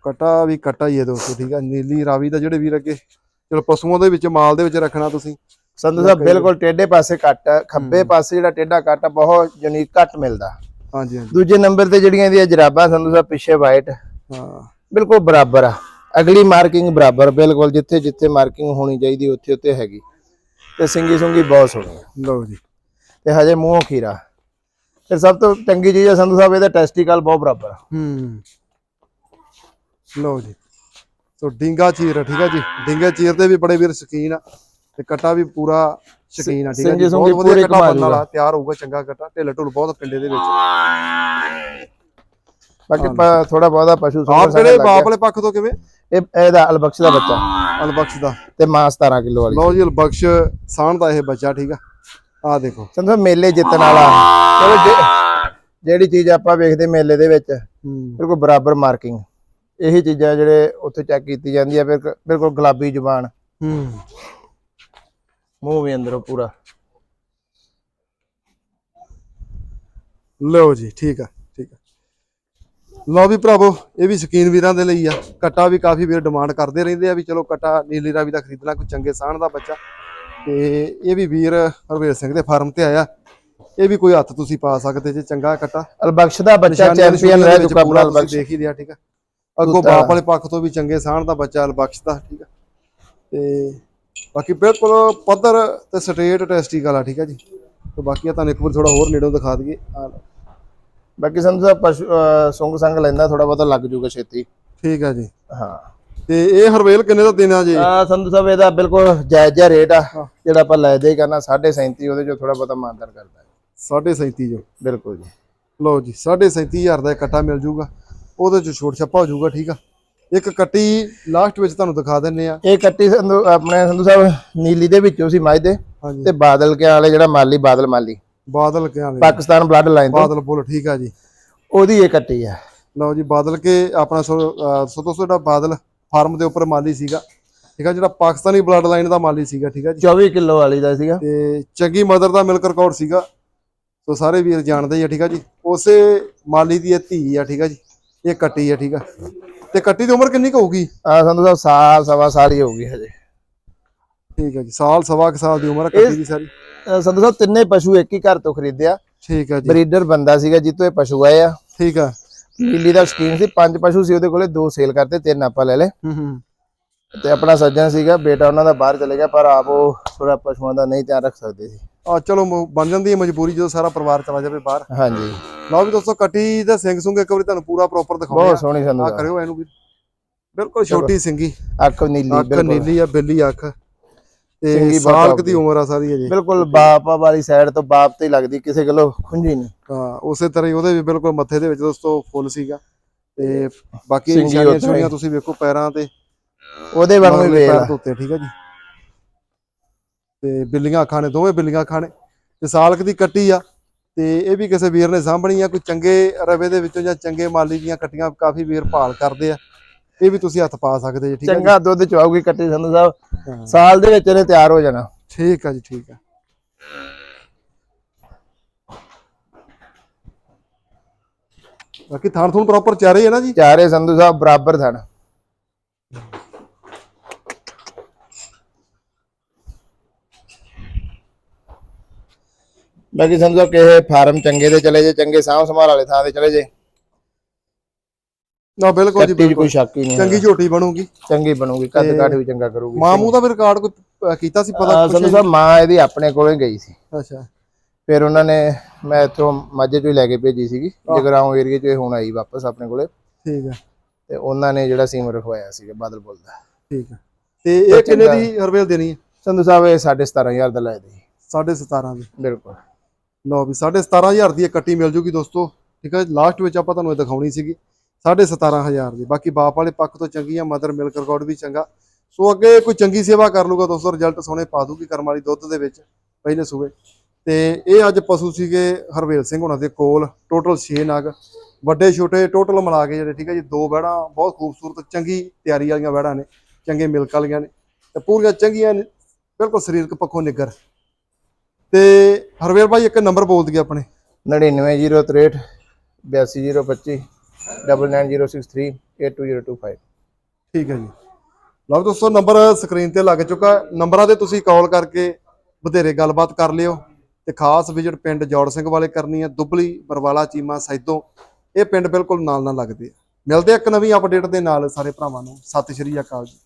ਕੱਟਾ ਵੀ ਕੱਟਾ ਹੀ ਹੈ ਦੋਸਤੋ ਠੀਕ ਆ। ਨੀਲੀ ਰਾਵੀ ਦਾ ਜਿਹੜੇ ਵੀਰ ਅੱਗੇ ਚਲੋ ਪਸ਼ੂਆਂ ਦੇ ਵਿੱਚ ਮਾਲ ਦੇ ਵਿੱਚ ਰੱਖਣਾ ਤੁਸੀਂ। ਸੰਧੂ ਸਾਹਿਬ ਬਿਲਕੁਲ ਟੇਢੇ ਪਾਸੇ ਕੱਟ ਆ। ਖੱਬੇ ਪਾਸੇ ਜਿਹੜਾ ਟੇਢਾ ਕੱਟ ਆ, ਬਹੁਤ ਯੂਨੀਕ ਕੱਟ ਮਿਲਦਾ। ਹਾਂਜੀ ਹਾਂਜੀ। ਦੂਜੇ ਨੰਬਰ ਤੇ ਜਿਹੜੀਆਂ ਇਹਦੀਆਂ ਜਰਾਬਾਂ ਸੰਧੂ ਸਾਹਿਬ ਪਿੱਛੇ ਵਾਈਟ ਹਾਂ। ਬਿਲਕੁਲ ਬਰਾਬਰ ਆ। ਅਗਲੀ ਮਾਰਕਿੰਗ ਬਰਾਬਰ ਬਿਲਕੁਲ ਜਿੱਥੇ ਜਿੱਥੇ ਮਾਰਕਿੰਗ ਹੋਣੀ ਚਾਹੀਦੀ ਉੱਥੇ ਉੱਥੇ ਹੈਗੀ। ਤੇ ਸਿੰਗੀ ਸੁੰਗੀ ਬਹੁਤ ਸੋਹਣੀ ਆ। ਲਓ ਜੀ। ਤੇ ਹਜੇ ਮੂੰਹੋਂ ਖੀਰਾ। ਫਿਰ ਸਭ ਤੋਂ ਚੰਗੀ ਚੀਜ਼ ਆ ਸੰਧੂ ਸਾਹਿਬ ਇਹਦਾ ਟੈਸਟੀਕਲ ਬਹੁਤ ਬਰਾਬਰ ਆ। ਹੂੰ। ਲਓ ਜੀ। ਸੋ ਡਿੰਗਾ ਚੀਰ ਆ, ਠੀਕ ਆ ਜੀ? ਡਿੰਗੇ ਚੀਰ ਦੇ ਵੀ ਬੜੇ ਵੀਰ ਸ਼ਕੀਨ ਆ ਤੇ ਕਟਾ ਵੀ ਪੂਰਾ ਸ਼ਕੀਨ ਆ ਠੀਕ ਆ ਜੀ? ਬਹੁਤ ਵਧੀਆ ਪੂਰੇ ਕਟਾ ਬਣਨ ਵਾਲਾ ਤਿਆਰ ਹੋਊਗਾ ਚੰਗਾ ਕਟਾ ਢਿੱਲ ਢੁੱਲ ਬਹੁਤ ਪਿੰਡੇ ਦੇ ਵਿੱਚ। ਬਾਕੀ ਥੋੜਾ ਬਹੁਤਾ ਪਸ਼ੂ ਆਪ ਜਿਹੜੇ ਬਾਪ ਵਾਲੇ ਪੱਖ ਤੋਂ ਕਿਵੇਂ? ਇਹ ਇਹਦਾ ਅਲਬਖਸ਼ ਦਾ ਬੱਚਾ। ਅਲਬਖਸ਼ ਦਾ। ਤੇ ਮਾਂ 17 ਕਿਲੋ ਵਾਲੀ। ਲਓ ਜੀ ਅਲਬਖਸ਼ ਸਾਣ ਦਾ ਇਹ ਬੱਚਾ ਠੀਕ ਆ। ਆ ਦੇਖੋ। ਸੰਧੂ ਮੇਲੇ ਜਿੱਤਣ ਵਾਲਾ। ਚਲੋ ਜਿਹੜੀ ਚੀਜ਼ ਆਪਾਂ ਵੇਖਦੇ ਮੇਲੇ ਦੇ ਵਿੱਚ ਬਿਲਕੁਲ ਬਰਾਬਰ ਮਾਰਕਿੰਗ। ਇਹੀ ਚੀਜ਼ਾਂ ਜਿਹੜੇ ਉੱਥੇ ਚੈੱਕ ਕੀਤੀ ਜਾਂਦੀ ਆ ਬਿਲਕੁਲ ਬਿਲਕੁਲ ਗੁਲਾਬੀ ਜ਼ੁਬਾਨ। ਹੂੰ। ਮੂੰਹ ਵੀ ਅੰਦਰੋਂ ਪੂਰਾ। ਲਓ ਜੀ ਠੀਕ ਆ। ਲਓ ਵੀ ਭਰਾਵੋ ਇਹ ਵੀ ਸ਼ਕੀਨ ਵੀਰਾਂ ਦੇ ਲਈ ਆ। ਕਟਾ ਵੀ ਕਾਫੀ ਵੀਰ ਡਿਮਾਂਡ ਕਰਦੇ ਰਹਿੰਦੇ ਆ ਵੀ ਚਲੋ ਕਟਾ ਨੀਲੀ ਰਾਵੀ ਦਾ ਖਰੀਦਣਾ ਕੋਈ ਚੰਗੇ ਸਾਣ ਦਾ ਬੱਚਾ। ਤੇ ਇਹ ਵੀ ਵੀਰ ਹਰਵੇਲ ਸਿੰਘ ਦੇ ਫਾਰਮ ਤੇ ਆਇਆ। ਇਹ ਵੀ ਕੋਈ ਹੱਥ ਤੁਸੀਂ ਪਾ ਸਕਦੇ ਜੇ ਚੰਗਾ ਕਟਾ। ਅਲਬਖਸ਼ ਦਾ ਬੱਚਾ ਚੈਂਪੀਅਨ ਰਹਿ ਚੁੱਕਾ ਪੂਰਾ ਅਲਬਖਸ਼। ਦੇਖ ਹੀ ਲਿਆ ਠੀਕ ਆ? ਅੱਗੋਂ। ਬਾਪ ਵਾਲੇ ਪੱਖ ਤੋਂ ਵੀ ਚੰਗੇ ਸਾਣ ਦਾ ਬੱਚਾ ਅਲਬਖਸ਼ ਦਾ ਠੀਕ ਆ? ਤੇ ਬਾਕੀ ਬਿਲਕੁਲ ਪੱਧਰ ਤੇ ਸਟੇਟ ਟੈਸਟੀਕਲ ਆ ਠੀਕ ਆ ਜੀ? ਤੇ ਬਾਕੀ ਆ ਤੁਹਾਨੂੰ ਇੱਕ ਵਾਰ ਥੋੜਾ ਹੋਰ ਨੇੜੋਂ ਦਿਖਾ ਦਈਏ। ਲਓ। ਬਾਕੀ ਸਾਹਿਬ ਪਸ਼ੂ ਸੁੰਗ ਸੰਗ ਲੈਂਦਾ ਥੋੜਾ ਬਹੁਤਾ ਲੱਗ ਜੂਗਾ ਛੇਤੀ। ਠੀਕ ਆ ਜੀ। ਹਾਂ। ਤੇ ਇਹ ਹਰਵੇਲ ਕਿੰਨੇ ਦਾ ਦੇਣਾ ਜੀ? ਆ ਸੰਧੂ ਸਾਹਿਬ ਇਹਦਾ ਬਿਲਕੁਲ ਜਾਇਜ਼ ਜਿਹਾ ਰੇਟ ਆ ਜਿਹੜਾ ਆਪਾਂ ਲੈ ਦੇ ਕਰਨਾ 37.5 ਉਹਦੇ ਚੋਂ ਥੋੜਾ ਬਹੁਤਾ ਮਾਨਦਾਰ ਕਰਦਾ ਹੈ। 37.5 ਜੋ। ਬਿਲਕੁਲ ਜੀ। ਲਓ ਜੀ 37500 ਦਾ ਇੱਕ ਕੱਟਾ ਮਿਲ ਜੂਗਾ। ਉਹਦੇ ਚ ਛੋਟ ਛੱਪਾ ਹੋ ਜੂਗਾ ਠੀਕ ਆ। ਇੱਕ ਕੱਟੀ ਲਾਸਟ ਵਿੱਚ ਤੁਹਾਨੂੰ ਦਿਖਾ ਦਿੰਨੇ ਆ। ਇਹ ਕੱਟੀ ਆਪਣੇ ਸੰਧੂ ਸਾਹਿਬ ਨੀਲੀ ਦੇ ਵਿੱਚੋਂ ਸੀ ਮੱਝ ਦੇ। ਤੇ ਬਾਦਲ ਕੇ ਵਾਲੇ ਜਿਹੜਾ ਮਾਲੀ ਬਾਦਲ ਮਾਲੀ। ਬਾਦਲ ਦੇ ਪਾਕਿਸਤਾਨ ਬਲੱਡ ਲਾਈਨ ਤੋਂ। ਬਾਦਲ ਬੋਲ ਠੀਕ ਆ ਜੀ। ਉਹਦੀ ਇਹ ਕੱਟੀ ਆ। ਲਓ ਜੀ ਬਾਦਲ ਕੇ ਆਪਣਾ ਸਤੋ ਸੋਡਾ ਬਾਦਲ ਫਾਰਮ ਦੇ ਉੱਪਰ ਮਾਲੀ ਸੀਗਾ ਠੀਕ ਆ ਜਿਹੜਾ ਪਾਕਿਸਤਾਨੀ ਬਲੱਡ ਲਾਈਨ ਦਾ ਮਾਲੀ ਸੀਗਾ ਠੀਕ ਆ ਜੀ। 24 ਕਿਲੋ ਵਾਲੀ ਦਾ ਸੀਗਾ। ਤੇ ਚੰਗੀ ਮਦਰ ਦਾ ਮਿਲਕ ਰਿਕਾਰਡ ਸੀਗਾ। ਸੋ ਸਾਰੇ ਵੀਰ ਜਾਣਦੇ ਹੀ ਆ ਠੀਕ ਆ ਜੀ। ਉਸੇ ਮਾਲੀ ਦੀ ਇਹ ਧੀ ਆ ਠੀਕ ਆ ਜੀ। ਇਹ ਕੱਟੀ ਆ ਠੀਕ ਆ। ਤੇ ਕੱਟੀ ਦੀ ਉਮਰ ਕਿੰਨੀ ਕੁ ਹੋਊਗੀ? ਆ ਸੰਧੂ ਸਾਹਿਬ ਸਾਲ ਸਵਾ ਸਾਲ ਹੀ ਹੋਊਗੀ ਹਜੇ। ਠੀਕ ਹੈ ਜੀ ਸਾਲ ਸਵਾ ਕੁ ਸਾਲ ਦੀ ਉਮਰ ਆ ਕੱਟੀ ਦੀ ਸਾਰੀ। ਸੰਧੂ ਸਾਹਿਬ ਤਿੰਨੇ ਪਸ਼ੂ ਇੱਕ ਹੀ ਘਰ ਤੋਂ ਖਰੀਦਿਆ। ਠੀਕ ਹੈ ਜੀ। ਬਰੀਡਰ ਬੰਦਾ ਸੀਗਾ ਜਿੱਤੋਂ ਇਹ ਪਸ਼ੂ ਆਏ ਆ। ਠੀਕ ਆ। ਨੀਲੀ ਦਾ ਸਕੀਮ ਸੀ ਪੰਜ ਪਸ਼ੂ ਸੀ ਉਹਦੇ ਕੋਲੇ ਦੋ ਸੇਲ ਕਰਤੇ ਤਿੰਨ ਆਪਾਂ ਲੈ ਲਏ। ਹੂੰ ਹੂੰ। ਤੇ ਆਪਣਾ ਸੱਜਣ ਸੀਗਾ ਬੇਟਾ ਉਹਨਾਂ ਦਾ ਬਾਹਰ ਚਲੇ ਗਿਆ ਪਰ ਆਪ ਉਹ ਥੋੜਾ ਪਸ਼ੂਆਂ ਦਾ ਨਹੀਂ ਧਿਆਨ ਰੱਖ ਸਕਦੇ ਸੀ। ਆ ਚਲੋ ਬਣ ਜਾਂਦੀ ਹੈ ਮਜਬੂਰੀ ਜਦੋਂ ਸਾਰਾ ਪਰਿਵਾਰ ਚਲਾ ਜਾਵੇ ਬਾਹਰ। ਹਾਂਜੀ। ਲਓ ਵੀ ਦੋਸਤੋ ਕੱਟੀ ਦਾ ਸਿੰਘ ਸੁੰਗ ਇੱਕ ਵਾਰੀ ਤੁਹਾਨੂੰ ਪੂਰਾ ਪ੍ਰੋਪਰ ਦਿਖਾਉਂਦੇ ਬਹੁਤ ਆ ਸੋਹਣੀ ਸੰਧੂ ਆ ਕਰਿਓ ਇਹਨੂੰ ਵੀ। ਬਿਲਕੁਲ ਛੋਟੀ ਸਿੰਗੀ। ਅੱਖ ਨੀਲੀ ਅੱਖ ਨੀਲੀ ਆ ਬਿੱਲੀ ਅੱਖ। ਤੇ ਸਾਲ। ਦੀ ਉਮਰ ਆ ਸਾਰੀ ਅਜੇ ਬਿਲਕੁਲ ਬਾਪ ਵਾਲੀ ਸਾਈਡ ਤੋਂ ਬਾਪ ਤੇ ਹੀ ਲੱਗਦੀ ਕਿਸੇ ਗੱਲੋਂ ਖੁੰਝੀ ਨਹੀਂ। ਹਾਂ ਉਸੇ ਤਰ੍ਹਾਂ ਹੀ ਉਹਦੇ ਵੀ ਬਿਲਕੁਲ ਮੱਥੇ ਦੇ ਵਿੱਚ ਦੋਸਤੋ ਫੁੱਲ ਸੀਗਾ। ਤੇ ਬਾਕੀ ਨਿਸ਼ਾਨੀਆਂ ਹੀ। ਤੁਸੀਂ ਵੇਖੋ ਪੈਰਾਂ ਤੇ। ਉਹਦੇ ਵਾਂਗੂ ਹੀ ਮਗਰਲੇ ਵੇਖ ਪੈਰ ਲਾ। ਧੋਤੇ ਠੀਕ ਆ ਜੀ। ਤੇ ਬਿੱਲੀਆਂ ਅੱਖਾਂ ਨੇ ਦੋਵੇਂ ਬਿੱਲੀਆਂ ਅੱਖਾਂ ਨੇ। ਤੇ ਸਾਲਕ ਦੀ ਕੱਟੀ ਆ ਤੇ ਇਹ ਵੀ ਕਿਸੇ ਵੀਰ ਨੇ ਸਾਂਭਣੀ ਆ ਕੋਈ ਚੰਗੇ ਰਵੇ ਦੇ ਵਿੱਚੋਂ ਜਾਂ ਚੰਗੇ ਮਾਲੀ ਦੀਆਂ ਕੱਟੀਆਂ ਕਾਫੀ ਵੀਰ ਭਾਲ ਕਰਦੇ ਆ। ਇਹ ਵੀ ਤੁਸੀਂ ਹੱਥ ਪਾ ਸਕਦੇ ਜੀ ਠੀਕ ਜੀ। ਚੰਗਾ ਦੁੱਧ ਚਵਾਉਗੀ ਕੱਟੀ ਸੰਧੂ ਸਾਹਿਬ। ਸਾਲ ਦੇ ਵਿੱਚ ਇਹਨੇ ਤਿਆਰ ਹੋ ਜਾਣਾ। ਠੀਕ ਆ ਜੀ ਠੀਕ ਆ। ਬਾਕੀ ਥਾਣ ਥੂਣ ਪ੍ਰੋਪਰ ਚਾਰੇ ਹੈ ਨਾ ਜੀ? ਚਾਰੇ ਸੰਧੂ ਸਾਹਿਬ ਬਰਾਬਰ ਥਣ। ਬਾਕੀ ਸੰਧੂ ਸਾਹਿਬ ਕਿਸੇ ਫਾਰਮ ਚੰਗੇ ਤੇ ਚਲੇ ਜੇ ਚੰਗੇ ਸਾਂਭ ਸੰਭਾਲ ਵਾਲੇ ਥਾਂ ਤੇ ਚਲੇ ਜੇ ਨਾ ਬਿਲਕੁਲ ਜੀ ਬਿਲਕੁਲ ਕੋਈ ਸ਼ੱਕ ਹੀ ਨਹੀਂ ਚੰਗੀ ਝੋਟੀ ਬਣੂਗੀ। ਚੰਗੀ ਬਣੂਗੀ ਕੱਦ ਕਾਠ ਵੀ ਚੰਗਾ ਕਰੂਗੀ। ਮਾਮੂ ਦਾ ਵੀ ਰਿਕਾਰਡ ਕੋਈ ਕੀਤਾ ਸੀ ਪਤਾ ਸੰਧੂ ਸਾਹਿਬ ਮਾਂ ਇਹਦੀ ਆਪਣੇ ਕੋਲੇ ਗਈ ਸੀ। ਅੱਛਾ। ਫਿਰ ਉਹਨਾਂ ਨੇ ਮੈਂ ਇੱਥੋਂ ਮਾਝੇ ਚੋਂ ਲੈ ਕੇ ਭੇਜੀ ਸੀਗੀ। ਜਗਰਾਉਂ ਏਰੀਆ ਚੋਂ ਹੁਣ ਆਈ ਵਾਪਸ ਆਪਣੇ ਕੋਲੇ। ਠੀਕ ਹੈ। ਤੇ ਉਹਨਾਂ ਨੇ ਜਿਹੜਾ ਸੀਮ ਰਖਵਾਇਆ ਸੀਗਾ ਬਾਦਲ ਬੁੱਲ ਦਾ। ਠੀਕ ਹੈ। ਤੇ ਇਹ ਕਿੰਨੇ ਦੀ ਹਰਵੇਲ ਦੇਣੀ ਹੈ? ਸੰਧੂ ਸਾਹਿਬ ਇਹ 17500 ਦਾ ਲੈ ਦੇ। 17.5 ਦੀ। ਬਿਲਕੁਲ। ਲਓ ਵੀ 17500 ਦੀ ਇਹ ਕੱਟੀ ਮਿਲ ਜੂਗੀ ਦੋਸਤੋ। ਠੀਕ ਹੈ ਲਾਸਟ ਵਿੱਚ ਆਪਾਂ ਤੁਹਾਨੂੰ ਇਹ ਦਿਖਾਉਣੀ ਸੀਗੀ। 17500 ਦੀ। ਬਾਕੀ ਬਾਪ ਵਾਲੇ ਪੱਖ ਤੋਂ ਚੰਗੀ ਆ, ਮਦਰ ਮਿਲਕ ਰਿਕਾਰਡ ਵੀ ਚੰਗਾ। ਸੋ ਅੱਗੇ ਕੋਈ ਚੰਗੀ ਸੇਵਾ ਕਰ ਲੂਗਾ ਦੋਸਤੋ ਰਿਜ਼ਲਟ ਸੋਹਣੇ ਪਾ ਦੂਗੀ ਕਰਮ ਵਾਲੀ ਦੁੱਧ ਦੇ ਵਿੱਚ, ਪਹਿਲੇ ਸੂਬੇ। ਤੇ ਇਹ ਅੱਜ ਪਸ਼ੂ ਸੀਗੇ ਹਰਵੇਲ ਸਿੰਘ ਉਹਨਾਂ ਦੇ ਕੋਲ ਟੋਟਲ 6 ਨਗ। ਵੱਡੇ ਛੋਟੇ ਟੋਟਲ ਮਿਲਾ ਕੇ ਜਿਹੜੇ, ਠੀਕ ਹੈ ਜੀ, ਦੋ ਬਹਿੜਾਂ ਬਹੁਤ ਖੂਬਸੂਰਤ, ਚੰਗੀ ਤਿਆਰੀ ਵਾਲੀਆਂ ਬਹਿੜਾਂ ਨੇ, ਚੰਗੇ ਮਿਲਕ ਵਾਲੀਆਂ ਨੇ। ਤੇ ਪੂਰੀਆਂ ਚੰਗੀਆਂ ਨੇ, ਬਿਲਕੁਲ ਸਰੀਰਕ ਪੱਖੋਂ ਨਿੱਗਰ। ਤੇ ਹਰਵੇਲ ਭਾਈ, ਇੱਕ ਨੰਬਰ ਬੋਲ ਦਈਏ ਆਪਣੇ 99063 82025 99063 82025 ਠੀਕ ਹੈ ਜੀ। ਲਓ ਦੋਸਤੋ ਨੰਬਰ ਸਕਰੀਨ ਤੇ ਲੱਗ ਚੁੱਕਾ। ਨੰਬਰਾਂ ਤੇ ਤੁਸੀਂ ਕਾਲ ਕਰਕੇ ਵਧੇਰੇ ਗੱਲਬਾਤ ਕਰ ਲਿਓ। ਤੇ ਖਾਸ ਵਿਜ਼ਿਟ ਪਿੰਡ ਜੋੜ ਸਿੰਘ ਵਾਲੇ ਕਰਨੀ ਹੈ। ਦੁਬਲੀ, ਬਰਵਾਲਾ, ਚੀਮਾ, ਸੈਦੋਂ, ਇਹ ਪਿੰਡ ਬਿਲਕੁਲ ਨਾਲ ਨਾਲ ਲੱਗਦੇ ਆ। ਮਿਲਦੇ ਆ ਇੱਕ ਨਵੀਂ ਅਪਡੇਟ ਦੇ ਨਾਲ। ਸਾਰੇ ਭਰਾਵਾਂ ਨੂੰ ਸਤਿ ਸ਼੍ਰੀ ਅਕਾਲ ਜੀ।